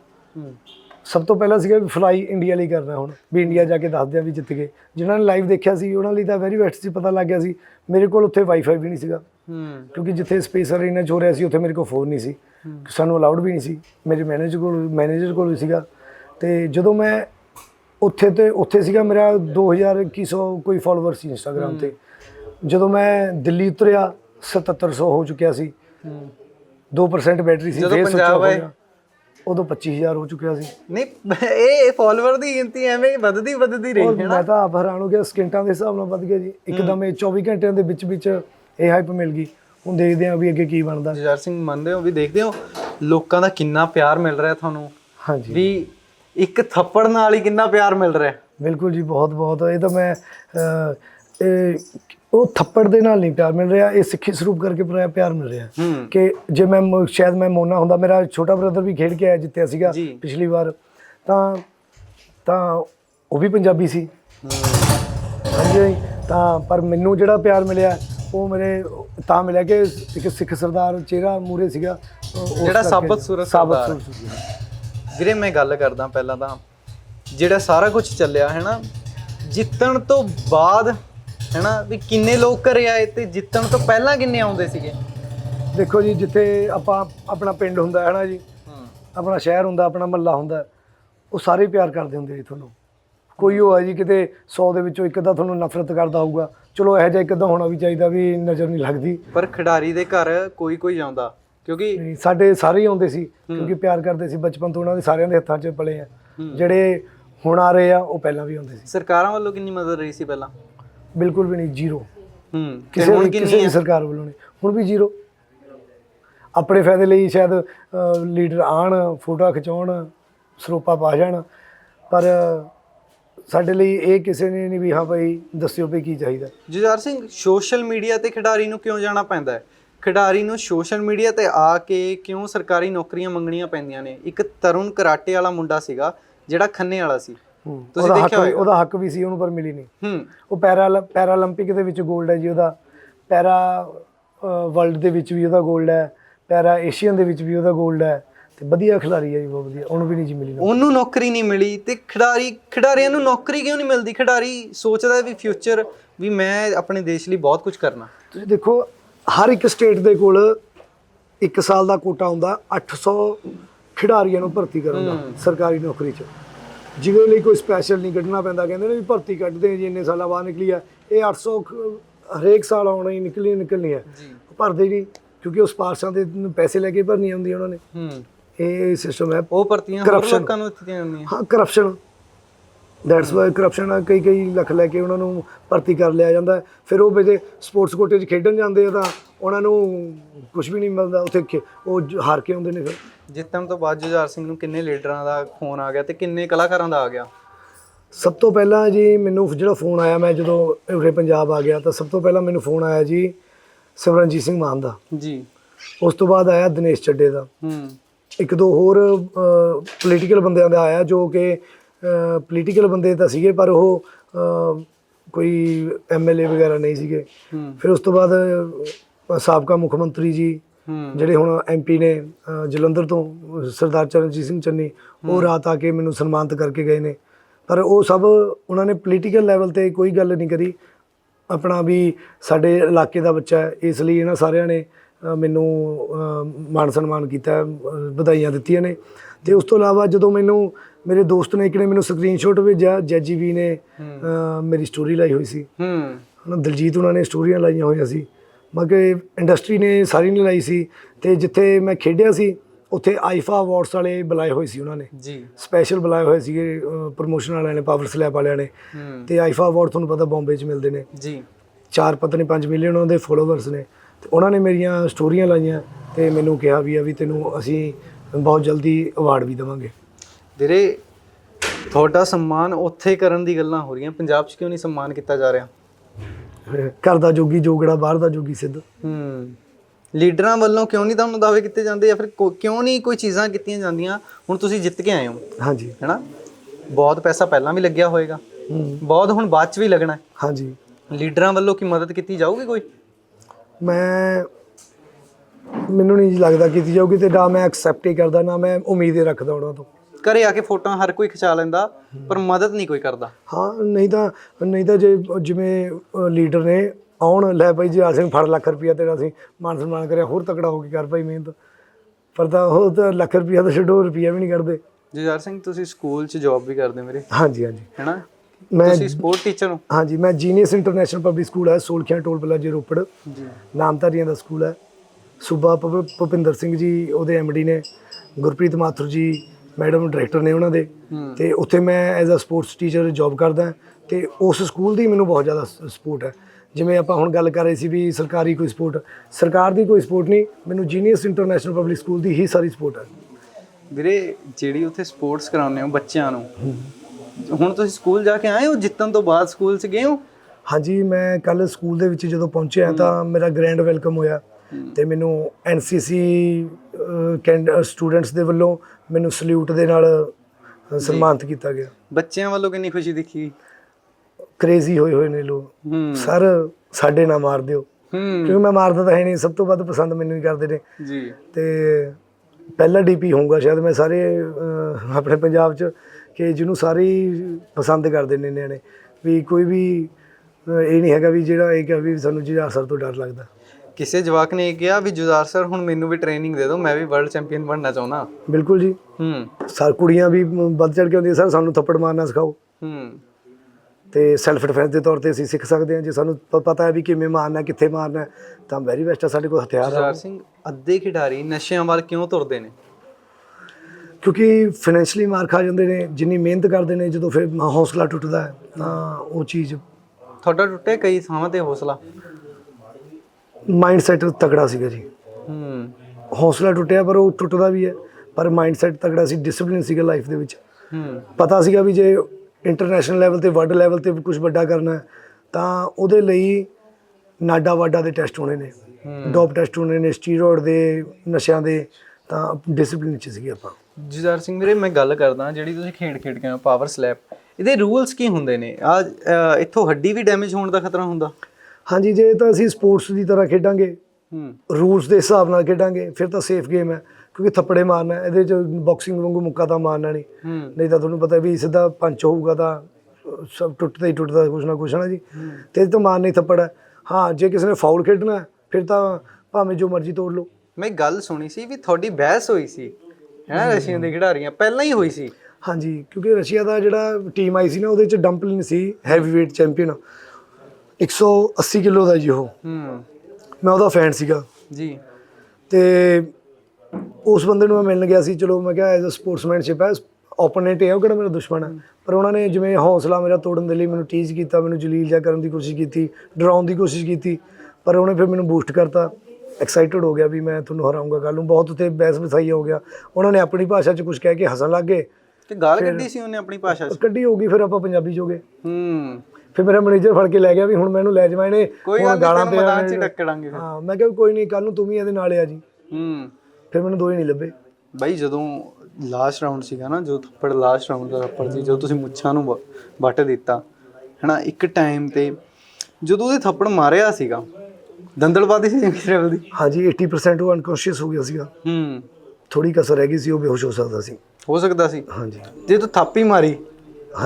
ਸਭ ਤੋਂ ਪਹਿਲਾਂ ਸੀਗਾ ਵੀ ਫਲਾਈ ਇੰਡੀਆ ਲਈ ਕਰਨਾ ਹੁਣ ਵੀ ਇੰਡੀਆ ਜਾ ਕੇ ਦੱਸਦੇ ਆ ਵੀ ਜਿੱਤ ਗਏ। ਜਿਨ੍ਹਾਂ ਨੇ ਲਾਈਵ ਦੇਖਿਆ ਸੀ ਉਹਨਾਂ ਲਈ ਤਾਂ ਵੈਰੀ ਬੈਸਟ ਸੀ ਪਤਾ ਲੱਗ ਗਿਆ ਸੀ। ਮੇਰੇ ਕੋਲ ਉੱਥੇ ਵਾਈਫਾਈ ਵੀ ਨਹੀਂ ਸੀਗਾ। ਕਿਉਂਕਿ ਜਿੱਥੇ ਸਪੇਸ ਅਰੀਨਾ ਚ ਹੋ ਰਿਹਾ ਸੀ ਉੱਥੇ ਮੇਰੇ ਕੋਲ ਫੋਨ ਨਹੀਂ ਸੀ। ਸਾਨੂੰ ਅਲਾਉਡ ਵੀ ਨਹੀਂ ਸੀ। ਮੇਰੇ ਮੈਨੇਜਰ ਕੋਲ ਮੈਨੇਜਰ ਕੋਲ ਵੀ ਸੀਗਾ। ਤੇ ਜਦੋਂ ਮੈਂ ਉੱਥੇ ਤੇ ਉੱਥੇ ਸੀਗਾ ਮੇਰਾ 2100 ਕੋਈ ਫਾਲੋਅਰ ਸੀ ਇੰਸਟਾਗ੍ਰam ਤੇ। ਜਦੋਂ ਮੈਂ ਦਿੱਲੀ ਉਤਰਿਆ 7700 ਹੋ ਚੁੱਕਿਆ ਸੀ। 2% ਬੈਟਰੀ ਸੀ ਜਦੋਂ ਪੰਜਾਬ ਆਏ? ਉਦੋਂ 25000 ਹੋ ਚੁੱਕਿਆ ਸੀ। ਨਹੀਂ ਇਹ ਫਾਲੋਅਰ ਦੀ ਗਿਣਤੀ ਐਵੇਂ ਵੱਧਦੀ ਵੱਧਦੀ ਰਹੀ ਹੈ ਮੈਂ ਤਾਂ ਆਪ ਹੈਰਾਨ ਹੋ ਗਿਆ ਸਕਿੰਟਾਂ ਦੇ ਹਿਸਾਬ ਨਾਲ ਵੱਧ ਗਿਆ ਜੀ। ਇੱਕਦਮ ਇਹ 24 ਘੰਟਿਆਂ ਦੇ ਵਿੱਚ ਵਿੱਚ ਇਹ ਹਾਈਪ ਮਿਲ ਗਈ। ਹੁਣ ਦੇਖਦੇ ਆਂ ਵੀ ਅੱਗੇ ਕੀ ਬਣਦਾ। ਜੁਝਾਰ ਸਿੰਘ ਮੰਨਦੇ ਹੋ ਵੀ ਦੇਖਦੇ ਹੋ ਲੋਕਾਂ ਦਾ ਕਿੰਨਾ ਪਿਆਰ ਮਿਲ ਰਿਹਾ ਤੁਹਾਨੂੰ? ਹਾਂਜੀ। ਵੀ ਇੱਕ ਥੱਪੜ ਨਾਲ ਹੀ ਕਿੰਨਾ ਪਿਆਰ ਮਿਲ ਰਿਹਾ? ਬਿਲਕੁਲ ਜੀ ਬਹੁਤ ਬਹੁਤ। ਇਹ ਤਾਂ ਮੈਂ ਇਹ ਉਹ ਥੱਪੜ ਦੇ ਨਾਲ ਨਹੀਂ ਪਿਆਰ ਮਿਲ ਰਿਹਾ ਇਹ ਸਿੱਖੀ ਸਰੂਪ ਕਰਕੇ ਪਿਆ- ਪਿਆਰ ਮਿਲ ਰਿਹਾ। ਕਿ ਜੇ ਮੈਂ ਸ਼ਾਇਦ ਮੈਂ ਮੋਨਾ ਹੁੰਦਾ ਮੇਰਾ ਛੋਟਾ ਬ੍ਰਦਰ ਵੀ ਖੇਡ ਕੇ ਆਇਆ ਜਿੱਤਿਆ ਸੀਗਾ। ਪਿਛਲੀ ਵਾਰ। ਤਾਂ ਤਾਂ ਉਹ ਵੀ ਪੰਜਾਬੀ ਸੀ। ਹਾਂਜੀ ਤਾਂ ਪਰ ਮੈਨੂੰ ਜਿਹੜਾ ਪਿਆਰ ਮਿਲਿਆ ਉਹ ਮੇਰੇ ਤਾਂ ਮਿਲਿਆ ਕਿ ਇੱਕ ਸਿੱਖ ਸਰਦਾਰ ਚਿਹਰਾ ਮੂਰੇ ਸੀਗਾ ਜਿਹੜਾ ਸਾਬਤ ਸੂਰਤ ਸਾਬਤ। ਸੂਰਤ। ਵੀਰੇ ਮੈਂ ਗੱਲ ਕਰਦਾ ਪਹਿਲਾਂ ਤਾਂ। ਜਿਹੜਾ ਸਾਰਾ ਕੁਝ ਚੱਲਿਆ ਹੈ ਨਾ ਜਿੱਤਣ ਤੋਂ ਬਾਅਦ ਹੈ ਨਾ ਵੀ ਕਿੰਨੇ ਲੋਕ ਘਰੇ ਆਏ ਤੇ ਜਿੱਤਣ ਤੋਂ ਪਹਿਲਾਂ ਕਿੰਨੇ ਆਉਂਦੇ ਸੀਗੇ? ਦੇਖੋ ਜੀ ਜਿੱਥੇ ਆਪਾਂ ਆਪਣਾ ਪਿੰਡ ਹੁੰਦਾ ਹੈ ਨਾ ਜੀ ਆਪਣਾ ਸ਼ਹਿਰ ਹੁੰਦਾ ਆਪਣਾ ਮਹੱਲਾ ਹੁੰਦਾ ਉਹ ਸਾਰੇ ਪਿਆਰ ਕਰਦੇ ਹੁੰਦੇ ਜੀ ਤੁਹਾਨੂੰ। ਕੋਈ ਉਹ ਹੈ ਜੀ ਕਿਤੇ 100 ਦੇ ਵਿੱਚੋਂ ਇੱਕ ਅੱਧਾ ਤੁਹਾਨੂੰ ਨਫ਼ਰਤ ਕਰਦਾ ਹੋਊਗਾ। ਚਲੋ ਇਹੋ ਜਿਹਾ ਇੱਕ ਅੱਧਾ ਹੋਣਾ ਵੀ ਚਾਹੀਦਾ ਵੀ ਨਜ਼ਰ ਨਹੀਂ ਲੱਗਦੀ। ਪਰ ਖਿਡਾਰੀ ਦੇ ਘਰ ਕੋਈ ਕੋਈ ਜਾਂਦਾ ਕਿਉਂਕਿ ਸਾਡੇ ਸਾਰੇ ਹੀ ਆਉਂਦੇ ਸੀ ਕਿਉਂਕਿ ਪਿਆਰ ਕਰਦੇ ਸੀ ਬਚਪਨ ਤੋਂ ਉਹਨਾਂ ਦੇ ਸਾਰਿਆਂ ਦੇ ਹੱਥਾਂ 'ਚ ਪਲੇ ਆ। ਜਿਹੜੇ ਹੁਣ ਆ ਰਹੇ ਆ ਉਹ ਪਹਿਲਾਂ ਵੀ ਆਉਂਦੇ ਸੀ। ਸਰਕਾਰਾਂ ਵੱਲੋਂ ਕਿੰਨੀ ਮਦਦ ਰਹੀ ਸੀ ਪਹਿਲਾਂ? ਬਿਲਕੁਲ ਵੀ ਨਹੀਂ ਜ਼ੀਰੋ। ਹੂੰ ਕਿਸੇ ਹੁਣ ਕਿੰਨੀ ਹੈ ਸਰਕਾਰ ਵੱਲੋਂ ਨਹੀਂ। ਹੁਣ ਵੀ ਜ਼ੀਰੋ। ਆਪਣੇ ਫਾਇਦੇ ਲਈ ਸ਼ਾਇਦ ਲੀਡਰ ਆਣ ਫੋਟੋ ਖਿਚਾਉਣ ਸਰੋਪਾ ਪਾ ਜਾਣ ਪਰ ਸਾਡੇ ਲਈ ਇਹ ਕਿਸੇ ਨੇ ਨਹੀਂ ਵੀ ਹਾਂ ਭਾਈ ਦੱਸਿਓ ਵੀ ਕੀ ਚਾਹੀਦਾ। ਜੁਝਾਰ ਸਿੰਘ ਸੋਸ਼ਲ ਮੀਡੀਆ ਤੇ ਖਿਡਾਰੀ ਨੂੰ ਕਿਉਂ ਜਾਣਾ ਪੈਂਦਾ ਹੈ? ਖਿਡਾਰੀ ਨੂੰ ਸੋਸ਼ਲ ਮੀਡੀਆ ਤੇ ਆ ਕੇ ਕਿਉਂ ਸਰਕਾਰੀ ਨੌਕਰੀਆਂ ਮੰਗਣੀਆਂ ਪੈਂਦੀਆਂ ਨੇ? ਇੱਕ ਤਰੁਣ ਕਰਾਟੇ ਵਾਲਾ ਮੁੰਡਾ ਸੀਗਾ ਜਿਹੜਾ ਖੰਨੇ ਵਾਲਾ ਸੀ। ਤੁਸੀਂ ਦੇਖਿਆ ਹੋਵੇਗਾ ਉਹਦਾ ਹੱਕ ਵੀ ਸੀ ਉਹਨੂੰ ਪਰ ਮਿਲੀ ਨਹੀਂ। ਹੂੰ। ਉਹ ਪੈਰਾ ਪੈਰਾਲੰਪਿਕ ਦੇ ਵਿੱਚ 골ਡ ਹੈ ਜੀ ਉਹਦਾ। ਪੈਰਾ ਵਰਲਡ ਦੇ ਵਿੱਚ ਵੀ ਉਹਦਾ 골ਡ ਹੈ। ਪੈਰਾ ਏਸ਼ੀਅਨ ਦੇ ਵਿੱਚ ਵੀ ਉਹਦਾ 골ਡ ਹੈ। ਤੇ ਵਧੀਆ ਖਿਡਾਰੀ ਹੈ ਜੀ ਬਹੁਤ ਵਧੀਆ। ਉਹਨੂੰ ਵੀ ਨਹੀਂ ਜੀ ਮਿਲੀ ਉਹਨੂੰ ਨੌਕਰੀ ਨਹੀਂ ਮਿਲੀ ਤੇ ਖਿਡਾਰੀ ਖਿਡਾਰੀਆਂ ਨੂੰ ਨੌਕਰੀ ਕਿਉਂ ਨਹੀਂ ਮਿਲਦੀ? ਖਿਡਾਰੀ ਸੋਚਦਾ ਵੀ ਫਿਊਚਰ ਵੀ ਮੈਂ ਆਪਣੇ ਦੇਸ਼ ਲਈ ਬਹੁਤ ਕੁਝ ਕਰਨਾ। ਤੁਸੀਂ ਦੇਖੋ ਹਰ ਇੱਕ ਸਟੇਟ ਦੇ ਕੋਲ ਇੱਕ ਸਾਲ ਦਾ ਕੋਟਾ ਹੁੰਦਾ 800 ਖਿਡਾਰੀਆਂ ਨੂੰ ਭਰਤੀ ਕਰਨ ਦਾ ਸਰਕਾਰੀ ਨੌਕਰੀ 'ਚ। ਜਿਹਦੇ ਲਈ ਕੋਈ ਸਪੈਸ਼ਲ ਨਹੀਂ ਕੱਢਣਾ ਪੈਂਦਾ ਕਹਿੰਦੇ ਨੇ ਵੀ ਭਰਤੀ ਕੱਢਦੇ ਆ ਜੀ ਇੰਨੇ ਸਾਲਾਂ ਬਾਅਦ ਨਿਕਲੀ ਆ। ਇਹ 800 ਖ- ਹਰੇਕ ਸਾਲ ਆਉਣਾ ਹੀ ਨਿਕਲੀ ਨਿਕਲਣੀ ਹੈ ਭਰਦੇ ਨਹੀਂ ਕਿਉਂਕਿ ਉਹ ਸਪਾਰਸ਼ਾਂ ਦੇ ਪੈਸੇ ਲੈ ਕੇ ਭਰਨੀਆਂ ਹੁੰਦੀਆਂ ਉਹਨਾਂ ਨੇ। ਹੂੰ। ਇਹ ਸਿਸਟਮ ਹੈ ਉਹ ਭਰਤੀਆਂ ਹੋਰ। ਲੋਕਾਂ ਨੂੰ ਦਿੱਤੀਆਂ ਜਾਂਦੀਆਂ ਹਾਂ ਕਰਪਸ਼ਨ ਦੈਟਸ ਵਾਈ ਕਰਪਸ਼ਨ ਆ ਕਈ ਕਈ ਲੱਖ ਲੈ ਕੇ ਉਹਨਾਂ ਨੂੰ ਭਰਤੀ ਕਰ ਲਿਆ ਜਾਂਦਾ। ਫਿਰ ਉਹ ਬਜੇ ਸਪੋਰਟਸ ਕੋਟੇ 'ਚ ਖੇਡਣ ਜਾਂਦੇ ਆ ਤਾਂ ਉਹਨਾਂ ਨੂੰ ਕੁਝ ਵੀ ਨਹੀਂ ਮਿਲਦਾ। ਉੱਥੇ ਖੇ- ਉਹ ਜ- ਹਾਰ ਕੇ ਆਉਂਦੇ ਨੇ ਫਿਰ। ਜਿੱਤਣ ਤੋਂ ਬਾਅਦ ਜੁਝਾਰ ਸਿੰਘ ਨੂੰ ਕਿੰਨੇ ਲੀਡਰਾਂ ਦਾ ਫੋਨ ਆ ਗਿਆ ਤੇ ਕਿੰਨੇ ਕਲਾਕਾਰਾਂ ਦਾ ਆ ਗਿਆ? ਸਭ ਤੋਂ ਪਹਿਲਾਂ ਜੀ ਮੈਨੂੰ ਜਿਹੜਾ ਫੋਨ ਆਇਆ ਮੈਂ ਜਦੋਂ ਉਰੇ ਪੰਜਾਬ ਆ ਗਿਆ ਤਾਂ ਸਭ ਤੋਂ ਪਹਿਲਾਂ ਮੈਨੂੰ ਫੋਨ ਆਇਆ ਜੀ ਸਿਮਰਨਜੀਤ ਸਿੰਘ ਮਾਨ ਦਾ। ਜੀ। ਉਸ ਤੋਂ ਬਾਅਦ ਆਇਆ ਦਿਨੇਸ਼ ਚੱਡੇ ਦਾ। ਹੂੰ। ਇੱਕ ਦੋ ਹੋਰ ਪੋਲੀਟੀਕਲ ਬੰਦਿਆਂ ਦਾ ਆਇਆ ਜੋ ਕਿ ਪੋਲੀਟੀਕਲ ਬੰਦੇ ਤਾਂ ਸੀਗੇ ਪਰ ਉਹ ਕੋਈ ਐਮਐਲਏ ਵਗੈਰਾ ਨਹੀਂ ਸੀਗੇ। ਫਿਰ ਉਸ ਤੋਂ ਬਾਅਦ ਸਾਬਕਾ ਮੁੱਖ ਮੰਤਰੀ ਜੀ ਜਿਹੜੇ ਹੁਣ ਐਮਪੀ ਨੇ ਜਲੰਧਰ ਤੋਂ ਸਰਦਾਰ ਚਰਨਜੀਤ ਸਿੰਘ ਚੰਨੀ ਉਹ ਰਾਤ ਆ ਕੇ ਮੈਨੂੰ ਸਨਮਾਨਿਤ ਕਰਕੇ ਗਏ ਨੇ। ਪਰ ਉਹ ਸਭ ਉਹਨਾਂ ਨੇ ਪੋਲੀਟੀਕਲ ਲੈਵਲ ਤੇ ਕੋਈ ਗੱਲ ਨਹੀਂ ਕਰੀ। ਆਪਣਾ ਵੀ ਸਾਡੇ ਇਲਾਕੇ ਦਾ ਬੱਚਾ ਹੈ ਇਸ ਲਈ ਇਹਨਾਂ ਸਾਰਿਆਂ ਨੇ ਮੈਨੂੰ ਮਾਣ ਸਨਮਾਨ ਕੀਤਾ ਵਧਾਈਆਂ ਦਿੱਤੀਆਂ ਨੇ। ਤੇ ਉਸ ਤੋਂ ਇਲਾਵਾ ਜਦੋਂ ਮੈਨੂੰ ਮੇਰੇ ਦੋਸਤ ਨੇ ਇੱਕ ਨੇ ਮੈਨੂੰ ਸਕਰੀਨਸ਼ਾਟ ਭੇਜਿਆ ਜੈਜੀ ਵੀ ਨੇ ਮੇਰੀ ਸਟੋਰੀ ਲਾਈ ਹੋਈ ਸੀ। ਹੂੰ। ਦਲਜੀਤ ਉਹਨਾਂ ਨੇ ਸਟੋਰੀਆਂ ਲਾਈਆਂ ਹੋਈਆਂ ਸੀ। ਮਗਰ ਇੰਡਸਟਰੀ ਨੇ ਸਾਰੀ ਨੇ ਲਾਈ ਸੀ। ਤੇ ਜਿੱਥੇ ਮੈਂ ਖੇਡਿਆ ਸੀ ਉੱਥੇ ਆਈਫਾ ਅਵਾਰਡਸ ਵਾਲੇ ਬੁਲਾਏ ਹੋਏ ਸੀ ਉਹਨਾਂ ਨੇ। ਜੀ। ਸਪੈਸ਼ਲ ਬੁਲਾਏ ਹੋਏ ਸੀਗੇ ਪ੍ਰੋਮੋਸ਼ਨ ਵਾਲਿਆਂ ਨੇ ਪਾਵਰ ਸਲੈਬ ਵਾਲਿਆਂ ਨੇ। ਤੇ ਆਈਫਾ ਅਵਾਰਡ ਤੁਹਾਨੂੰ ਪਤਾ ਬੰਬੇ 'ਚ ਮਿਲਦੇ ਨੇ। ਜੀ। ਚਾਰ ਪਤਾ ਨਹੀਂ 5 ਮਿਲੀਅਨ ਉਹਨਾਂ ਦੇ ਫੋਲੋਵਰਸ ਨੇ। ਤੇ ਉਹਨਾਂ ਨੇ ਮੇਰੀਆਂ ਸਟੋਰੀਆਂ ਲਾਈਆਂ ਤੇ ਮੈਨੂੰ ਕਿਹਾ ਵੀ ਆ ਵੀ ਤੈਨੂੰ ਅਸੀਂ ਬਹੁਤ ਜਲਦੀ ਅਵਾਰਡ ਵੀ ਦੇਵਾਂਗੇ। ਵੀਰੇ ਤੁਹਾਡਾ ਸਨਮਾਨ ਉੱਥੇ ਕਰਨ ਦੀ ਗੱਲਾਂ ਹੋ ਰਹੀਆਂ ਪੰਜਾਬ 'ਚ ਕਿਉਂ ਨਹੀਂ ਸਨਮਾਨ ਕੀਤਾ ਜਾ ਰਿਹਾ? ਘਰ ਦਾ ਜੋਗੀ ਜੋਗੜਾ ਬਾਹਰ ਦਾ ਜੋਗੀ ਸਿੱਧ। ਹੂੰ। ਲੀਡਰਾਂ ਵੱਲੋਂ ਕਿਉਂ ਨਹੀਂ ਤੁਹਾਨੂੰ ਦਾਅਵੇ ਕੀਤੇ ਜਾਂਦੇ ਜਾਂ ਫਿਰ ਕੋ- ਕਿਉਂ ਨਹੀਂ ਕੋਈ ਚੀਜ਼ਾਂ ਕੀਤੀਆਂ ਜਾਂਦੀਆਂ? ਹੁਣ ਤੁਸੀਂ ਜਿੱਤ ਕੇ ਆਏ ਹੋ। ਹਾਂਜੀ। ਹੈਨਾ? ਬਹੁਤ ਪੈਸਾ ਪਹਿਲਾਂ ਵੀ ਲੱਗਿਆ ਹੋਏਗਾ। ਹੂੰ। ਬਹੁਤ ਹੁਣ ਬਾਅਦ 'ਚ ਵੀ ਲੱਗਣਾ ਹੈ। ਹਾਂਜੀ। ਲੀਡਰਾਂ ਵੱਲੋਂ ਕੀ ਮਦਦ ਕੀਤੀ ਜਾਊਗੀ ਕੋਈ? ਮੈਂ ਮੈਨੂੰ ਨਹੀਂ ਲੱਗਦਾ ਕੀਤੀ ਜਾਊਗੀ ਤੇ ਨਾ ਮੈਂ ਐਕਸੈਪਟ ਹੀ ਕਰਦਾ ਨਾ ਮੈਂ ਉਮੀਦ ਹੀ ਰੱਖਦਾ ਉਹਨਾਂ ਤੋਂ। ਘਰੇ ਆ ਕੇ ਫੋਟੋਆਂ ਹਰ ਕੋਈ ਖਿਚਾ ਲੈਂਦਾ ਪਰ ਮਦਦ ਨਹੀਂ ਕੋਈ ਕਰਦਾ। ਹਾਂ ਨਹੀਂ ਤਾਂ ਨਹੀਂ ਤਾਂ ਜੇ ਜਿਵੇਂ ਲੀਡਰ ਨੇ ਆਉਣ ਲੈ ਭਾਈ ਜੀ ਅਸੀਂ ਫੜ ਲੱਖ ਰੁਪਇਆ ਤੇਰਾ ਅਸੀਂ ਮਾਨ ਸਨਮਾਨ ਕਰਿਆ ਹੋਰ ਤਕੜਾ ਹੋ ਕੇ ਕਰ ਭਾਈ ਮਿਹਨਤ। ਪਰ ਤਾਂ ਉਹ ਤਾਂ ਲੱਖ ਰੁਪਇਆ ਤਾਂ ਛੱਡੋ ਰੁਪਇਆ ਵੀ ਨਹੀਂ ਕਰਦੇ ਜੁਝਾਰ ਸਿੰਘ ਤੁਸੀਂ ਸਕੂਲ 'ਚ ਜੌਬ ਵੀ ਕਰਦੇ ਮੇਰੇ। ਹਾਂਜੀ ਹਾਂਜੀ। ਹੈਨਾ? ਮੈਂ ਤੁਸੀਂ ਸਪੋਰਟ ਟੀਚਰ ਹੋ। ਹਾਂਜੀ ਮੈਂ ਜੀਨੀਅਸ ਇੰਟਰਨੈਸ਼ਨਲ ਪਬਲਿਕ ਸਕੂਲ ਹੈ ਸੋਲਖਿਆ ਟੋਲ ਪਲਾਜ਼ੇ ਰੋਪੜ। ਜੀ। ਨਾਮਧਾਰੀਆਂ ਦਾ ਸਕੂਲ ਹੈ। ਸੂਬਾ ਭੁਪ- ਭੁਪਿੰਦਰ ਸਿੰਘ ਜੀ ਉਹਦੇ ਐਮਡੀ ਨੇ। ਗੁਰਪ੍ਰੀਤ ਮਾਥੁਰ ਜੀ ਮੈਡਮ ਡਾਇਰੈਕਟਰ ਨੇ ਉਹਨਾਂ ਦੇ ਤੇ ਉੱਥੇ ਮੈਂ as a sports teacher job ਕਰਦਾ ਤੇ ਉਸ ਸਕੂਲ ਦੀ ਮੈਨੂੰ ਬਹੁਤ ਜ਼ਿਆਦਾ ਸਪੋਰਟ ਹੈ। ਜਿਵੇਂ ਆਪਾਂ ਹੁਣ ਗੱਲ ਕਰ ਰਹੇ ਸੀ ਵੀ ਸਰਕਾਰੀ ਕੋਈ ਸਪੋਰਟ ਸਰਕਾਰ ਦੀ ਕੋਈ ਸਪੋਰਟ ਨਹੀਂ ਮੈਨੂੰ ਜੀਨੀਅਸ ਇੰਟਰਨੈਸ਼ਨਲ ਪਬਲਿਕ ਸਕੂਲ ਦੀ ਹੀ ਸਾਰੀ ਸਪੋਰਟ ਹੈ। ਵੀਰੇ ਜਿਹੜੀ ਉੱਥੇ ਸਪੋਰਟਸ ਕਰਾਉਂਦੇ ਹੋ ਬੱਚਿਆਂ ਨੂੰ ਹੁਣ ਤੁਸੀਂ ਸਕੂਲ ਜਾ ਕੇ ਆਏ ਹੋ ਜਿੱਤਣ ਤੋਂ ਬਾਅਦ ਸਕੂਲ 'ਚ ਗਏ ਹੋ? ਹਾਂਜੀ ਮੈਂ ਕੱਲ ਸਕੂਲ ਦੇ ਵਿੱਚ ਜਦੋਂ ਪਹੁੰਚਿਆ ਤਾਂ ਮੇਰਾ ਗ੍ਰੈਂਡ ਵੈਲਕਮ ਹੋਇਆ। ਤੇ ਮੈਨੂੰ ਐਨਸੀਸੀ ਸਟੂਡੈਂਟਸ ਦੇ ਵੱਲੋਂ ਮੈਨੂੰ ਸਲੂਟ ਦੇ ਨਾਲ ਸਨਮਾਨਿਤ ਕੀਤਾ ਗਿਆ। ਬੱਚਿਆਂ ਵੱਲੋਂ ਕਿੰਨੀ ਖੁਸ਼ੀ ਦਿਖੀ? ਕ੍ਰੇਜ਼ੀ ਹੋਏ ਹੋਏ ਨੇ ਲੋਕ। ਸਰ ਸਾਡੇ ਨਾਲ ਮਾਰ ਦਿਓ। ਕਿਉਂਕਿ ਮੈਂ ਮਾਰਦਾ ਤਾਂ ਹੈ ਨਹੀਂ ਸਭ ਤੋਂ ਵੱਧ ਪਸੰਦ ਮੈਨੂੰ ਹੀ ਕਰਦੇ ਨੇ। ਜੀ। ਤੇ ਪਹਿਲਾ ਡੀਪੀ ਹੋਊਗਾ ਸ਼ਾਇਦ ਮੈਂ ਸਾਰੇ ਆਪਣੇ ਪੰਜਾਬ 'ਚ ਕਿ ਜਿਹਨੂੰ ਸਾਰੇ ਪਸੰਦ ਕਰਦੇ ਨੇ ਨਿਆਣੇ। ਵੀ ਕੋਈ ਵੀ ਇਹ ਨਹੀਂ ਹੈਗਾ ਵੀ ਜਿਹੜਾ ਇਹ ਕਹੇ ਵੀ ਸਾਨੂੰ ਜੁਝਾਰ ਸਰ ਤੋਂ ਡਰ ਲੱਗਦਾ। ਕਿਸੇ ਜਵਾਕ ਨੇ ਇਹ ਕਿਹਾ ਵੀ ਜੁਦਾਰ ਸਰ ਹੁਣ ਮੈਨੂੰ ਵੀ ਟ੍ਰੇਨਿੰਗ ਦੇ ਦਿਓ ਮੈਂ ਵੀ ਵਰਲਡ ਚੈਂਪੀਅਨ ਬਣਨਾ ਚਾਹੁੰਦਾ। ਬਿਲਕੁਲ ਜੀ। ਹੂੰ। ਸਰ ਕੁੜੀਆਂ ਵੀ ਵੱਧ ਚੜ ਕੇ ਹੁੰਦੀਆਂ ਸਰ ਸਾਨੂੰ ਥੱਪੜ ਮਾਰਨਾ ਸਿਖਾਓ। ਹੂੰ। ਤੇ ਸੈਲਫ ਡਿਫੈਂਸ ਦੇ ਤੌਰ ਤੇ ਅਸੀਂ ਸਿੱਖ ਸਕਦੇ ਹਾਂ। ਜੇ ਸਾਨੂੰ ਪਤਾ ਹੈ ਵੀ ਕਿਵੇਂ ਮਾਰਨਾ ਕਿੱਥੇ ਮਾਰਨਾ ਤਾਂ ਵੈਰੀ ਬੈਸਟ ਹੈ ਸਾਡੇ ਕੋਲ ਹਥਿਆਰ ਆ। ਜੁਦਾਰ ਸਿੰਘ ਅੱਧੇ ਖਿਡਾਰੀ ਨਸ਼ਿਆਂ ਵੱਲ ਕਿਉਂ ਤੁਰਦੇ ਨੇ? ਕਿਉਂਕਿ ਫਾਈਨੈਂਸ਼ਲੀ ਮਾਰ ਖਾ ਜਾਂਦੇ ਨੇ ਜਿੰਨੀ ਮਿਹਨਤ ਕਰਦੇ ਨੇ ਜਦੋਂ ਫਿਰ ਹੌਸਲਾ ਟੁੱਟਦਾ ਹੈ ਤਾਂ ਉਹ ਚੀਜ਼ ਤੁਹਾਡਾ ਟੁੱਟੇ ਕਈ ਥਾਵਾਂ ਤੇ ਹੌਸਲਾ? ਮਾਈਂਡ ਸੈਟ ਤਕੜਾ ਸੀਗਾ ਜੀ। ਹੂੰ। ਹੌਸਲਾ ਟੁੱਟਿਆ ਪਰ ਉਹ ਟੁੱਟਦਾ ਵੀ ਹੈ। ਪਰ ਮਾਈਂਡ ਸੈਟ ਤਕੜਾ ਸੀ ਡਿਸਪਲਿਨ ਸੀਗਾ ਲਾਈਫ ਦੇ ਵਿੱਚ। ਹੂੰ। ਪਤਾ ਸੀਗਾ ਵੀ ਜੇ ਇੰਟਰਨੈਸ਼ਨਲ ਲੈਵਲ ਤੇ ਵਰਲਡ ਲੈਵਲ ਤੇ ਕੁਝ ਵੱਡਾ ਕਰਨਾ ਹੈ, ਤਾਂ ਉਹਦੇ ਲਈ ਨਾਡਾ ਵਾਡਾ ਦੇ ਟੈਸਟ ਹੋਣੇ ਨੇ। ਡੋਪ ਟੈਸਟ ਹੋਣੇ ਨੇ ਸਟੀਰੋਇਡ ਦੇ ਨਸ਼ਿਆਂ ਦੇ ਤਾਂ ਡਿਸਪਲਿਨ ਚ ਸੀਗੇ ਆਪਾਂ। ਜੁਦਾਰ ਸਿੰਘ ਵੀਰੇ ਮੈਂ ਗੱਲ ਕਰਦਾ ਜਿਹੜੀ ਤੁਸੀਂ ਖੇਡ ਖੇਡ ਕੇ ਪਾਵਰ ਸਲੈਪ ਇਹਦੇ ਰੂਲਸ ਕੀ ਹੁੰਦੇ ਨੇ? ਆ ਇੱਥੋਂ ਹੱਡੀ ਵੀ ਡੈਮੇਜ ਹੋਣ ਦਾ ਖਤਰਾ ਹੁੰਦਾ? ਹਾਂਜੀ ਜੇ ਤਾਂ ਅਸੀਂ ਸਪੋਰਟਸ ਦੀ ਤਰ੍ਹਾਂ ਖੇਡਾਂਗੇ ਹੂੰ। ਰੂਲਸ ਦੇ ਹਿਸਾਬ ਨਾਲ ਖੇਡਾਂਗੇ ਫਿਰ ਤਾਂ ਸੇਫ ਗੇਮ ਹੈ ਕਿਉਂਕਿ ਥੱਪੜੇ ਮਾਰਨਾ ਇਹਦੇ ਚ ਬਾਕਸਿੰਗ ਵਾਂਗੂ ਮੁੱਕਾ ਤਾਂ ਮਾਰਨਾ ਨਹੀਂ। ਨਹੀਂ ਤਾਂ ਤੁਹਾਨੂੰ ਪਤਾ ਵੀ ਸਿੱਧਾ ਪੰਚ ਹੋਊਗਾ ਤਾਂ ਸਭ ਟੁੱਟਦਾ ਹੀ ਟੁੱਟਦਾ ਕੁਛ ਨਾ ਕੁਛ ਨਾ ਜੀ? ਤੇ ਤਾਂ ਮਾਰਨਾ ਹੀ ਥੱਪੜ ਹੈ। ਹਾਂ ਜੇ ਕਿਸੇ ਨੇ ਫਾਉਲ ਖੇਡਣਾ ਫਿਰ ਤਾਂ ਭਾਵੇਂ ਜੋ ਮਰਜ਼ੀ ਤੋੜ ਲਓ। ਮੈਂ ਗੱਲ ਸੁਣੀ ਸੀ ਵੀ ਤੁਹਾਡੀ ਬਹਿਸ ਹੋਈ ਸੀ ਹੈ। ਰਸ਼ੀਅਨ ਦੇ ਖਿਡਾਰੀਆਂ ਪਹਿਲਾਂ ਹੀ ਹੋਈ ਸੀ। ਹਾਂਜੀ ਕਿਉਂਕਿ ਰਸ਼ੀਆ ਦਾ ਜਿਹੜਾ ਟੀਮ ਆਈ ਸੀ ਨਾ ਉਹਦੇ ਚ ਡੰਪਲਿਨ ਸੀ ਹੈਵੀ weight ਚੈਂਪੀਅਨ 180 ਕਿਲੋ ਦਾ ਜੀ ਉਹ। ਹੂੰ। ਮੈਂ ਉਹਦਾ ਫੈਨ ਸੀਗਾ। ਜੀ। ਤੇ ਉਸ ਬੰਦੇ ਨੂੰ ਮੈਂ ਮਿਲਣ ਗਿਆ ਸੀ। ਚਲੋ ਮੈਂ ਕਿਹਾ ਐਜ਼ ਅ ਸਪੋਰਟਸਮੈਨਸ਼ਿਪ ਹੈ। ਓਪੋਨੈਂਟ ਹੈ ਉਹ ਕਿਹੜਾ ਮੇਰਾ ਦੁਸ਼ਮਣ ਹੈ। ਪਰ ਉਹਨਾਂ ਨੇ ਜਿਵੇਂ ਹੌਸਲਾ ਮੇਰਾ ਤੋੜਨ ਦੇ ਲਈ ਮੈਨੂੰ ਟੀਜ਼ ਕੀਤਾ ਮੈਨੂੰ ਜਲੀਲ ਜਾ ਕਰਨ ਦੀ ਕੋਸ਼ਿਸ਼ ਕੀਤੀ ਡਰਾਉਣ ਦੀ ਕੋਸ਼ਿਸ਼ ਕੀਤੀ। ਪਰ ਉਹਨੇ ਫਿਰ ਮੈਨੂੰ ਬੂਸਟ ਕਰਤਾ। ਐਕਸਾਈਟਡ ਹੋ ਗਿਆ ਵੀ ਮੈਂ ਤੁਹਾਨੂੰ ਹਰਾਊਂਗਾ ਕੱਲ ਨੂੰ। ਬਹੁਤ ਉੱਤੇ ਬਹਿਸ ਵਸਾਈ ਹੋ ਗਿਆ। ਉਹਨਾਂ ਨੇ ਆਪਣੀ ਭਾਸ਼ਾ 'ਚ ਕੁਝ ਕਹਿ ਕੇ ਹੱਸਣ ਲੱਗ ਗਏ। ਤੇ ਗਾਲ ਕੱਢੀ ਸੀ ਉਹਨੇ ਆਪਣੀ ਭਾਸ਼ਾ 'ਚ? ਕੱਢੀ ਹੋ ਗਈ ਫਿਰ ਆਪਾਂ ਪੰਜਾਬੀ 'ਚ ਹੋ ਗਏ। ਹੂੰ। ਫਿਰ ਮੇਰਾ ਮੈਨੇਜਰ ਫੜ ਕੇ ਲੈ ਗਿਆ ਵੀ ਹੁਣ ਮੈਂ ਇਹਨੂੰ ਲੈ ਜਾਵਾਂ ਇਹਨੇ ਕੋਈ ਗੱਲ ਗਾਲਾਂ ਨਹੀਂ ਮੈਦਾਨ 'ਚ ਟੱਕਰਾਂਗੇ ਫਿਰ। ਹਾਂ ਮੈਂ ਕਿਹਾ ਕੋਈ ਨਹੀਂ ਕੱਲ ਨੂੰ ਤੂੰ ਵੀ ਇਹਦੇ ਨਾਲ ਆ ਜੀ। ਹੂੰ। ਫਿਰ ਮੈਨੂੰ ਦੋ ਹੀ ਨਹੀਂ ਲੱਭੇ। ਬਾਈ ਜਦੋਂ ਲਾਸਟ ਰਾਉਂਡ ਸੀਗਾ ਨਾ ਜੋ ਥੱਪੜ ਲਾਸਟ ਰਾਉਂਡ ਦਾ ਥੱਪੜ ਸੀ ਜਦੋਂ ਤੁਸੀਂ ਮੁੱਛਾਂ ਨੂੰ ਵੱਟ ਦਿੱਤਾ ਹਨਾ ਇੱਕ ਟਾਈਮ ਤੇ ਜਦੋਂ ਉਹਦੇ ਥੱਪੜ ਮਾਰਿਆ ਸੀਗਾ ਦੰਦਲਵਾਦੀ ਸੀ ਜੰਗੀ ਰਵਲ ਦੀ? ਹਾਂਜੀ 80% ਉਹ ਅਨਕੌਂਸ਼ੀਅਸ ਹੋ ਗਿਆ ਸੀਗਾ। ਹੂੰ। ਥੋੜੀ ਕਸਰ ਰਹਿ ਗਈ ਸੀ ਉਹ ਬੇਹੋਸ਼ ਹੋ ਸਕਦਾ ਸੀ। ਹੋ ਸਕਦਾ ਸੀ। ਹਾਂਜੀ। ਜੇ ਤੂੰ ਥਾਪੀ ਮਾਰੀ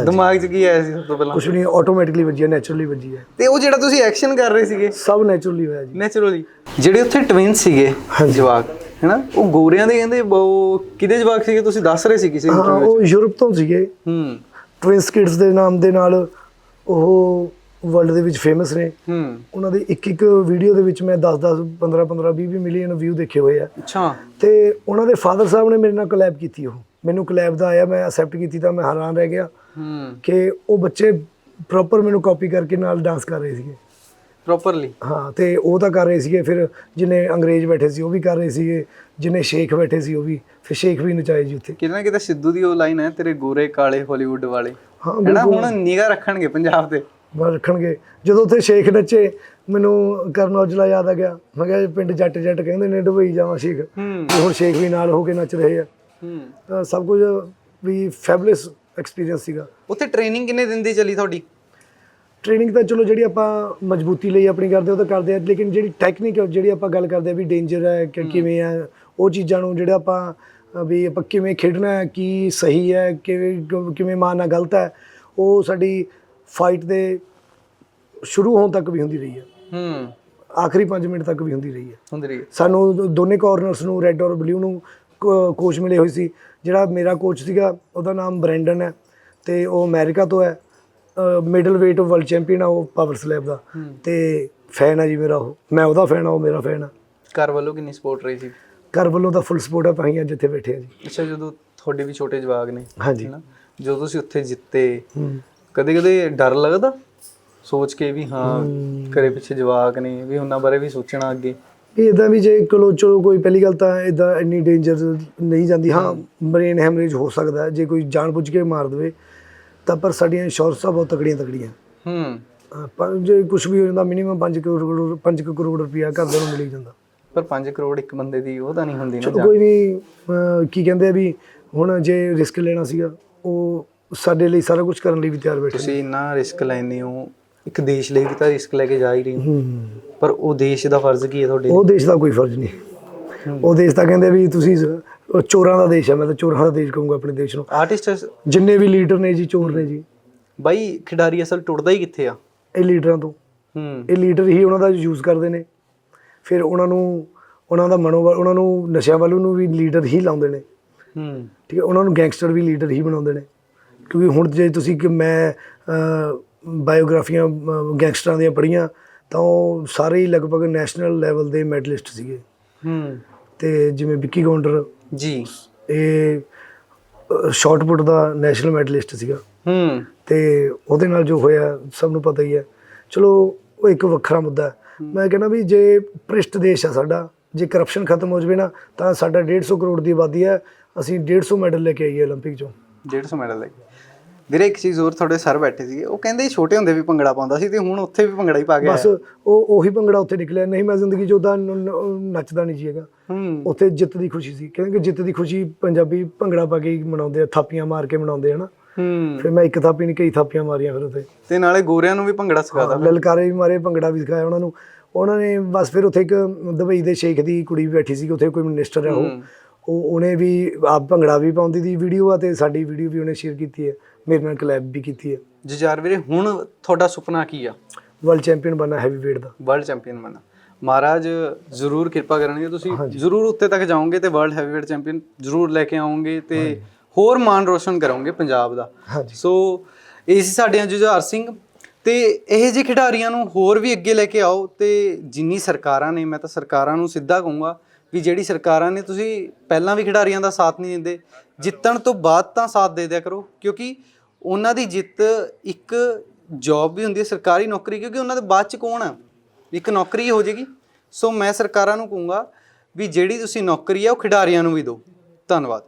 ਦਿਮਾਗ 'ਚ ਕੀ ਆਇਆ ਸੀ ਸਭ ਤੋਂ ਪਹਿਲਾਂ? ਕੁਛ ਨਹੀਂ ਆਟੋਮੈਟਿਕਲੀ ਵੱਜੀ ਹੈ ਨੈਚੁਰਲੀ ਵੱਜੀ ਹੈ। ਤੇ ਉਹ ਜਿਹੜਾ ਤੁਸੀਂ ਐਕਸ਼ਨ ਕਰ ਰਹੇ ਸੀਗੇ? ਸਭ ਨੈਚੁਰਲੀ ਹੋਇਆ ਜੀ। ਨੇਚਰਲੀ ਜਿਹੜੇ ਉੱਥੇ ਟਵਿਨਸ ਸੀਗੇ ਜਵਾਕ ਹੈਨਾ? ਉਹ ਗੋਰਿਆਂ ਦੇ ਕਹਿੰਦੇ ਉਹ ਕਿਹਦੇ ਜਵਾਕ ਸੀਗੇ? ਤੁਸੀਂ ਦੱਸ ਰਹੇ ਸੀ ਕਿਸੇ ਇੰਟਰਵਿਊ ਉਹ ਯੂਰਪ ਤੋਂ ਸੀਗੇ। ਹੂੰ। ਟਵਿੰਸ ਕਿਡਸ ਦੇ ਨਾਮ ਦੇ ਨਾਲ ਉਹ ਵਰਲਡ ਦੇ ਵਿੱਚ ਫੇਮਸ ਨੇ। ਹੂੰ। ਉਹਨਾਂ ਦੀ ਇੱਕ ਇੱਕ ਵੀਡੀਓ ਦੇ ਵਿੱਚ ਮੈਂ 10 10 15 15 20 20 ਮਿਲੀਅਨ ਵਿਊ ਦੇਖੇ ਹੋਏ ਆ। ਅੱਛਾ। ਤੇ ਉਹਨਾਂ ਦੇ ਫਾਦਰ ਸਾਹਿਬ ਨੇ ਮੇਰੇ ਨਾਲ ਕੋਲੈਬ ਕੀਤੀ ਉਹ। ਮੈਨੂੰ ਕੋਲੈਬ ਦਾ ਆਇਆ ਮੈਂ ਅਸੈਪਟ ਕੀਤੀ ਤਾਂ ਮੈਂ ਹੈਰਾਨ ਰਹਿ ਗਿਆ। ਹੂੰ। ਕਿ ਉਹ ਬੱਚੇ ਪ੍ਰੋਪਰ ਮੈਨੂੰ ਕਾਪੀ ਕਰਕੇ ਨਾਲ ਡਾਂਸ ਕਰ ਰਹੇ ਸੀਗੇ। ਪ੍ਰੋਪਰਲੀ ਹਾਂ ਤੇ ਉਹ ਤਾਂ ਕਰ ਰਹੇ ਸੀਗੇ ਫਿਰ ਜਿਨੇ ਅੰਗਰੇਜ਼ ਬੈਠੇ ਸੀ ਉਹ ਵੀ ਕਰ ਰਹੇ ਸੀਗੇ ਜਿਨੇ ਸ਼ੇਖ ਬੈਠੇ ਸੀ ਉਹ ਵੀ ਫਿਰ ਸ਼ੇਖ ਵੀ ਨਚਾਏ ਜੀ ਉੱਥੇ। ਕਿਤੇ ਨਾ ਕਿਤੇ ਸਿੱਧੂ ਦੀ ਉਹ ਲਾਈਨ ਹੈ ਤੇਰੇ ਗੋਰੇ ਕਾਲੇ ਹਾਲੀਵੁੱਡ ਵਾਲੇ। ਹਾਂ ਹੈਨਾ ਹੁਣ ਨਿਗਾ ਰੱਖਣਗੇ ਪੰਜਾਬ ਤੇ। ਬਸ ਰੱਖਣਗੇ। ਜਦੋਂ ਉੱਥੇ ਸ਼ੇਖ ਨੱਚੇ ਮੈਨੂੰ ਕਰਨ ਔਜਲਾ ਯਾਦ ਆ ਗਿਆ। ਮੈਂ ਕਿਹਾ ਪਿੰਡ ਜੱਟ ਜੱਟ ਕਹਿੰਦੇ ਨੇ ਦੁਬਈ ਜਾਵਾਂ ਸ਼ੇਖ। ਹੁਣ ਸ਼ੇਖ ਵੀ ਨਾਲ ਹੋ ਕੇ ਨੱਚ ਰਹੇ ਆ। ਹੂੰ। ਸਭ ਕੁਝ ਵੀ ਫੈਬਲਸ ਐਕਸਪੀਰੀਅੰਸ ਸੀਗਾ। ਉੱਥੇ ਟ੍ਰੇਨਿੰਗ ਕਿੰਨੇ ਦਿਨ ਦੀ ਚੱਲੀ ਤੁਹਾਡੀ? ਟ੍ਰੇਨਿੰਗ ਤਾਂ ਚਲੋ ਜਿਹੜੀ ਆਪਾਂ ਮਜ਼ਬੂਤੀ ਲਈ ਆਪਣੀ ਕਰਦੇ ਉਹ ਤਾਂ ਕਰਦੇ ਆ ਲੇਕਿਨ ਜਿਹੜੀ ਟੈਕਨੀਕ ਜਿਹੜੀ ਆਪਾਂ ਗੱਲ ਕਰਦੇ ਆ ਵੀ ਡੇਂਜਰ ਹੈ ਕਿ ਕਿਵੇਂ ਆ ਉਹ ਚੀਜ਼ਾਂ ਨੂੰ ਜਿਹੜਾ ਆਪਾਂ ਵੀ ਆਪਾਂ ਕਿਵੇਂ ਖੇਡਣਾ ਹੈ ਕੀ ਸਹੀ ਹੈ ਕਿਵੇਂ ਕਿਵੇਂ ਮਾਰਨਾ ਗਲਤ ਹੈ ਉਹ ਸਾਡੀ ਫਾਈਟ ਦੇ ਸ਼ੁਰੂ ਹੋਣ ਤੱਕ ਵੀ ਹੁੰਦੀ ਰਹੀ ਹੈ। ਹੂੰ। ਆਖਰੀ 5 ਮਿੰਟ ਤੱਕ ਵੀ ਹੁੰਦੀ ਰਹੀ ਹੈ। ਹੁੰਦੀ ਰਹੀ ਹੈ। ਸਾਨੂੰ ਦੋਨੇ ਕਾਰਨਰਸ ਨੂੰ ਰੈੱਡ ਔਰ ਬਲੂ ਨੂੰ ਕੋਚ ਮਿਲੇ ਹੋਏ ਸੀ ਜਿਹੜਾ ਮੇਰਾ ਕੋਚ ਸੀਗਾ ਉਹਦਾ ਨਾਮ ਬ੍ਰੈਂਡਨ ਹੈ ਤੇ ਉਹ ਅਮਰੀਕਾ ਤੋਂ ਹੈ। ਮਿਡਲ weight ਵਰਲਡ ਚੈਂਪੀਅਨ ਆ ਉਹ ਪਾਵਰ ਸਲੈਬ ਦਾ। ਤੇ ਫੈਨ ਆ ਜੀ ਮੇਰਾ ਉਹ। ਮੈਂ ਉਹਦਾ ਫੈਨ ਆ ਉਹ ਮੇਰਾ ਫੈਨ ਆ। ਘਰ ਵੱਲੋਂ ਕਿੰਨੀ ਸਪੋਰਟ ਰਹੀ ਸੀ? ਘਰ ਵੱਲੋਂ ਤਾਂ ਫੁੱਲ ਸਪੋਰਟ ਆ ਅੱਜ ਇੱਥੇ ਬੈਠੇ ਆ ਜੀ। ਅੱਛਾ ਜਦੋਂ ਤੁਹਾਡੇ ਵੀ ਛੋਟੇ ਜਵਾਗ ਨੇ ਹਾਂਜੀ। ਜਦੋਂ ਤੁਸੀਂ ਉੱਥੇ ਜਿੱਤੇ। ਕਦੇ ਕਦੇ ਡਰ ਲੱਗਦਾ? ਸੋਚ ਕੇ ਵੀ ਹਾਂ। ਘਰੇ ਪਿੱਛੇ ਜਵਾਕ ਨੇ ਵੀ ਉਹਨਾਂ ਬਾਰੇ ਵੀ ਸੋਚਣਾ ਅੱਗੇ? ਵੀ ਇਦਾਂ ਵੀ ਜੇ ਚਲੋ ਚਲੋ ਕੋਈ ਪਹਿਲੀ ਗੱਲ ਤਾਂ ਇਦਾਂ ਇੰਨੀ ਡੇਂਜਰ ਨਹੀਂ ਜਾਂਦੀ। ਹਾਂ ਬ੍ਰੇਨ ਹੈਮਰੇਜ ਹੋ ਸਕਦਾ ਹੈ ਜੇ ਕੋਈ ਜਾਣਬੁੱਝ ਕੇ ਮਾਰ ਦੇਵੇ ਤਾਂ ਪਰ ਸਾਡੀਆਂ ਇੰਸ਼ੋਰੈਂਸਾਂ ਬਹੁਤ ਤਕੜੀਆਂ ਤਕੜੀਆਂ। ਹੂੰ। ਪਰ ਜੇ ਕੁਝ ਵੀ ਹੋ ਜਾਂਦਾ ਮਿਨੀਮਮ 5 ਕਰੋੜ 5 ਕਰੋੜ ਰੁਪਇਆ ਘਰਦਿਆਂ ਨੂੰ ਮਿਲ ਜਾਂਦਾ। ਪਰ 5 ਕਰੋੜ ਇੱਕ ਬੰਦੇ ਦੀ ਉਹ ਤਾਂ ਨਹੀਂ ਹੁੰਦੀ ਨਾ ਕੋਈ ਨਹੀਂ ਕੀ ਕਹਿੰਦੇ ਆ ਵੀ ਹੁਣ ਜੇ ਰਿਸਕ ਲੈਣਾ ਸੀਗਾ ਉਹ ਸਾਡੇ ਲਈ ਸਾਰਾ ਕੁਝ ਕਰਨ ਲਈ ਵੀ ਤਿਆਰ ਬੈਠੇ ਤੁਸੀਂ ਇੰਨਾ ਰਿਸਕ ਲੈਂਦੇ ਹੋ ਇੱਕ ਦੇਸ਼ ਲਈ ਵੀ ਤਾਂ ਰਿਸਕ ਲੈ ਕੇ ਜਾ ਹੀ ਰਹੇ ਹੋ। ਪਰ ਉਹ ਦੇਸ਼ ਦਾ ਫਰਜ਼ ਕੀ ਹੈ ਤੁਹਾਡੇ ਉਹ ਦੇਸ਼ ਦਾ ਕੋਈ ਫਰਜ਼ ਨਹੀਂ। ਉਹ ਦੇਸ਼ ਤਾਂ ਕਹਿੰਦੇ ਵੀ ਤੁਸੀਂ ਚੋਰਾਂ ਦਾ ਦੇਸ਼ ਹੈ ਮੈਂ ਤਾਂ ਚੋਰਾਂ ਦਾ ਦੇਸ਼ ਕਹੂੰਗਾ ਆਪਣੇ ਦੇਸ਼ ਨੂੰ। ਆਰਟਿਸਟ ਜਿੰਨੇ ਵੀ ਲੀਡਰ ਨੇ ਜੀ ਚੋਰ ਨੇ ਜੀ। ਬਾਈ ਖਿਡਾਰੀ ਅਸਲ ਟੁੱਟਦਾ ਹੀ ਕਿੱਥੇ ਆ? ਇਹ ਲੀਡਰਾਂ ਤੋਂ। ਹੂੰ। ਇਹ ਲੀਡਰ ਹੀ ਉਹਨਾਂ ਦਾ ਯੂਜ਼ ਕਰਦੇ ਨੇ। ਫਿਰ ਉਹਨਾਂ ਨੂੰ ਉਹਨਾਂ ਦਾ ਮਨੋਬਲ ਉਹਨਾਂ ਨੂੰ ਨਸ਼ਿਆਂ ਵੱਲ ਨੂੰ ਵੀ ਲੀਡਰ ਹੀ ਲਾਉਂਦੇ ਨੇ। ਹੂੰ। ਠੀਕ ਹੈ ਉਹਨਾਂ ਨੂੰ ਗੈਂਗਸਟਰ ਵੀ ਲੀਡਰ ਹੀ ਬਣਾਉਂਦੇ ਨੇ। ਕਿਉਂਕਿ ਹੁਣ ਜੇ ਤੁਸੀਂ ਕਿ ਮੈਂ ਬਾਇਓਗ੍ਰਾਫੀਆਂ ਗੈਂਗਸਟਰਾਂ ਦੀਆਂ ਪੜ੍ਹੀਆਂ ਤਾਂ ਉਹ ਸਾਰੇ ਹੀ ਲਗਭਗ ਨੈਸ਼ਨਲ ਲੈਵਲ ਦੇ ਮੈਡਲਿਸਟ ਸੀਗੇ ਹੂੰ ਤੇ ਜਿਵੇਂ ਵਿੱਕੀ ਗੌਂਡਰ ਜੀ ਇਹ ਸ਼ਾਰਟ ਪੁੱਟ ਦਾ ਨੈਸ਼ਨਲ ਮੈਡਲਿਸਟ ਸੀਗਾ ਹੂੰ ਤੇ ਉਹਦੇ ਨਾਲ ਜੋ ਹੋਇਆ ਸਭ ਨੂੰ ਪਤਾ ਹੀ ਹੈ ਚਲੋ ਉਹ ਇੱਕ ਵੱਖਰਾ ਮੁੱਦਾ ਹੈ ਮੈਂ ਕਹਿੰਦਾ ਵੀ ਜੇ ਭ੍ਰਿਸ਼ਟ ਦੇਸ਼ ਹੈ ਸਾਡਾ ਜੇ ਕਰਪਸ਼ਨ ਖਤਮ ਹੋ ਜਵੇ ਨਾ ਤਾਂ ਸਾਡਾ 150 ਕਰੋੜ ਦੀ ਆਬਾਦੀ ਹੈ ਅਸੀਂ 150 ਮੈਡਲ ਲੈ ਕੇ ਆਈਏ 올림픽 ਚੋਂ 150 ਮੈਡਲ ਲੈ ਕੇ ਵੀਰੇ ਇੱਕ ਚੀਜ਼ ਹੋਰ ਤੁਹਾਡੇ ਸਰ ਬੈਠੇ ਸੀਗੇ ਉਹ ਕਹਿੰਦੇ ਛੋਟੇ ਹੁੰਦੇ ਵੀ ਭੰਗੜਾ ਪਾਉਂਦਾ ਸੀ ਤੇ ਹੁਣ ਉੱਥੇ ਵੀ ਭੰਗੜਾ ਹੀ ਪਾ ਗਿਆ। ਬਸ ਉਹ ਉਹੀ ਭੰਗੜਾ ਉੱਥੇ ਨਿਕਲਿਆ। ਨਹੀਂ ਮੈਂ ਜ਼ਿੰਦਗੀ 'ਚ ਨ- ਨੱਚਦਾ ਨਹੀਂ ਜੀਗਾ ਹੂੰ। ਉੱਥੇ ਜਿੱਤ ਦੀ ਖੁਸ਼ੀ ਸੀ। ਕਹਿੰਦੇ ਕਿ ਜਿੱਤ ਦੀ ਖੁਸ਼ੀ ਪੰਜਾਬੀ ਭੰਗੜਾ ਪਾ ਕੇ ਮਨਾਉਂਦੇ ਆ ਥਾਪੀਆਂ ਮਾਰ ਕੇ ਮਨਾਉਂਦੇ ਆ ਨਾ ਹੂੰ। ਫਿਰ ਮੈਂ ਇੱਕ ਥਾਪੀ ਨਹੀਂ ਕਈ ਥਾਪੀਆਂ ਮਾਰੀਆਂ ਫਿਰ ਉੱਥੇ। ਤੇ ਨਾਲੇ ਗੋਰਿਆਂ ਨੂੰ ਵੀ ਭੰਗੜਾ ਸਿਖਾਦਾ ਲਲਕਾਰੇ ਵੀ ਮਾਰੇ ਭੰਗੜਾ ਵੀ ਸਿਖਾਇਆ ਉਹਨਾਂ ਨੂੰ। ਉਹਨਾਂ ਨੇ ਬਸ ਫਿਰ ਉੱਥੇ ਇੱਕ ਦੁਬਈ ਦੇ ਸ਼ੇਖ ਦੀ ਕੁੜੀ ਵੀ ਬੈਠੀ ਸੀ ਉੱਥੇ ਕੋਈ ਮਿਨਿਸਟਰ ਹੈ। ਉਹ ਉਹਨੇ ਵੀ ਆਪ ਭੰਗੜਾ ਵੀ ਪਾਉਂਦੀ ਦੀ ਵੀਡੀਓ ਆ ਤੇ ਸਾਡੀ ਵੀਡੀਓ ਵੀ ਉਹਨੇ ਸ਼ੇਅਰ ਕੀਤੀ ਹੈ। ਮੇਰੇ ਨਾਲ ਕਲੈਬ ਵੀ ਕੀਤੀ ਹੈ। ਜੁਝਾਰ ਵੀਰੇ ਹੁਣ ਤੁਹਾਡਾ ਸੁਪਨਾ ਕੀ ਆ? ਵਰਲਡ ਚੈਂਪੀਅਨ ਬਣਨਾ ਹੈਵੀ weight ਦਾ। ਵਰਲਡ ਚੈਂਪੀਅਨ ਬਣਨਾ। ਮਹਾਰਾਜ ਜ਼ਰੂਰ ਕਿਰਪਾ ਕਰਨਗੇ ਤੁਸੀਂ। ਜ਼ਰੂਰ ਉੱਤੇ ਤੱਕ ਜਾਓਗੇ ਤੇ ਵਰਲਡ ਹੈਵੀਵੇਟ ਚੈਂਪੀਅਨ ਜ਼ਰੂਰ ਲੈ ਕੇ ਆਓਗੇ ਤੇ ਹੋਰ ਮਾਣ ਰੋਸ਼ਨ ਕਰੋਗੇ ਪੰਜਾਬ ਦਾ। ਸੋ ਇਹ ਸੀ ਸਾਡੇ ਜੁਝਾਰ ਸਿੰਘ। ਤੇ ਇਹ ਜਿਹੇ ਖਿਡਾਰੀਆਂ ਨੂੰ ਹੋਰ ਵੀ ਅੱਗੇ ਲੈ ਕੇ ਆਓ ਤੇ ਜਿੰਨੀ ਸਰਕਾਰਾਂ ਨੇ ਮੈਂ ਤਾਂ ਸਰਕਾਰਾਂ ਨੂੰ ਸਿੱਧਾ ਕਹੂੰਗਾ ਵੀ ਜਿਹੜੀ ਸਰਕਾਰਾਂ ਨੇ ਤੁਸੀਂ ਪਹਿਲਾਂ ਵੀ ਖਿਡਾਰੀਆਂ ਦਾ ਸਾਥ ਨਹੀਂ ਦਿੰਦੇ ਜਿੱਤਣ ਤੋਂ ਬਾਅਦ ਤਾਂ ਸਾਥ ਦੇ ਦਿਆ ਕਰੋ, ਕਿਉਂਕਿ ਉਹਨਾਂ ਦੀ ਜਿੱਤ ਇੱਕ ਜੌਬ ਵੀ ਹੁੰਦੀ ਹੈ, ਸਰਕਾਰੀ ਨੌਕਰੀ, ਕਿਉਂਕਿ ਉਹਨਾਂ ਦੇ ਬਾਅਦ ਚ ਕੌਣ ਆ? ਇੱਕ ਨੌਕਰੀ ਹੀ ਹੋ ਜਾਏਗੀ ਸੋ ਮੈਂ ਸਰਕਾਰਾਂ ਨੂੰ ਕਹੂੰਗਾ ਵੀ ਜਿਹੜੀ ਤੁਸੀਂ ਨੌਕਰੀ ਆ, ਉਹ ਖਿਡਾਰੀਆਂ ਨੂੰ ਵੀ ਦਿਓ। ਧੰਨਵਾਦ।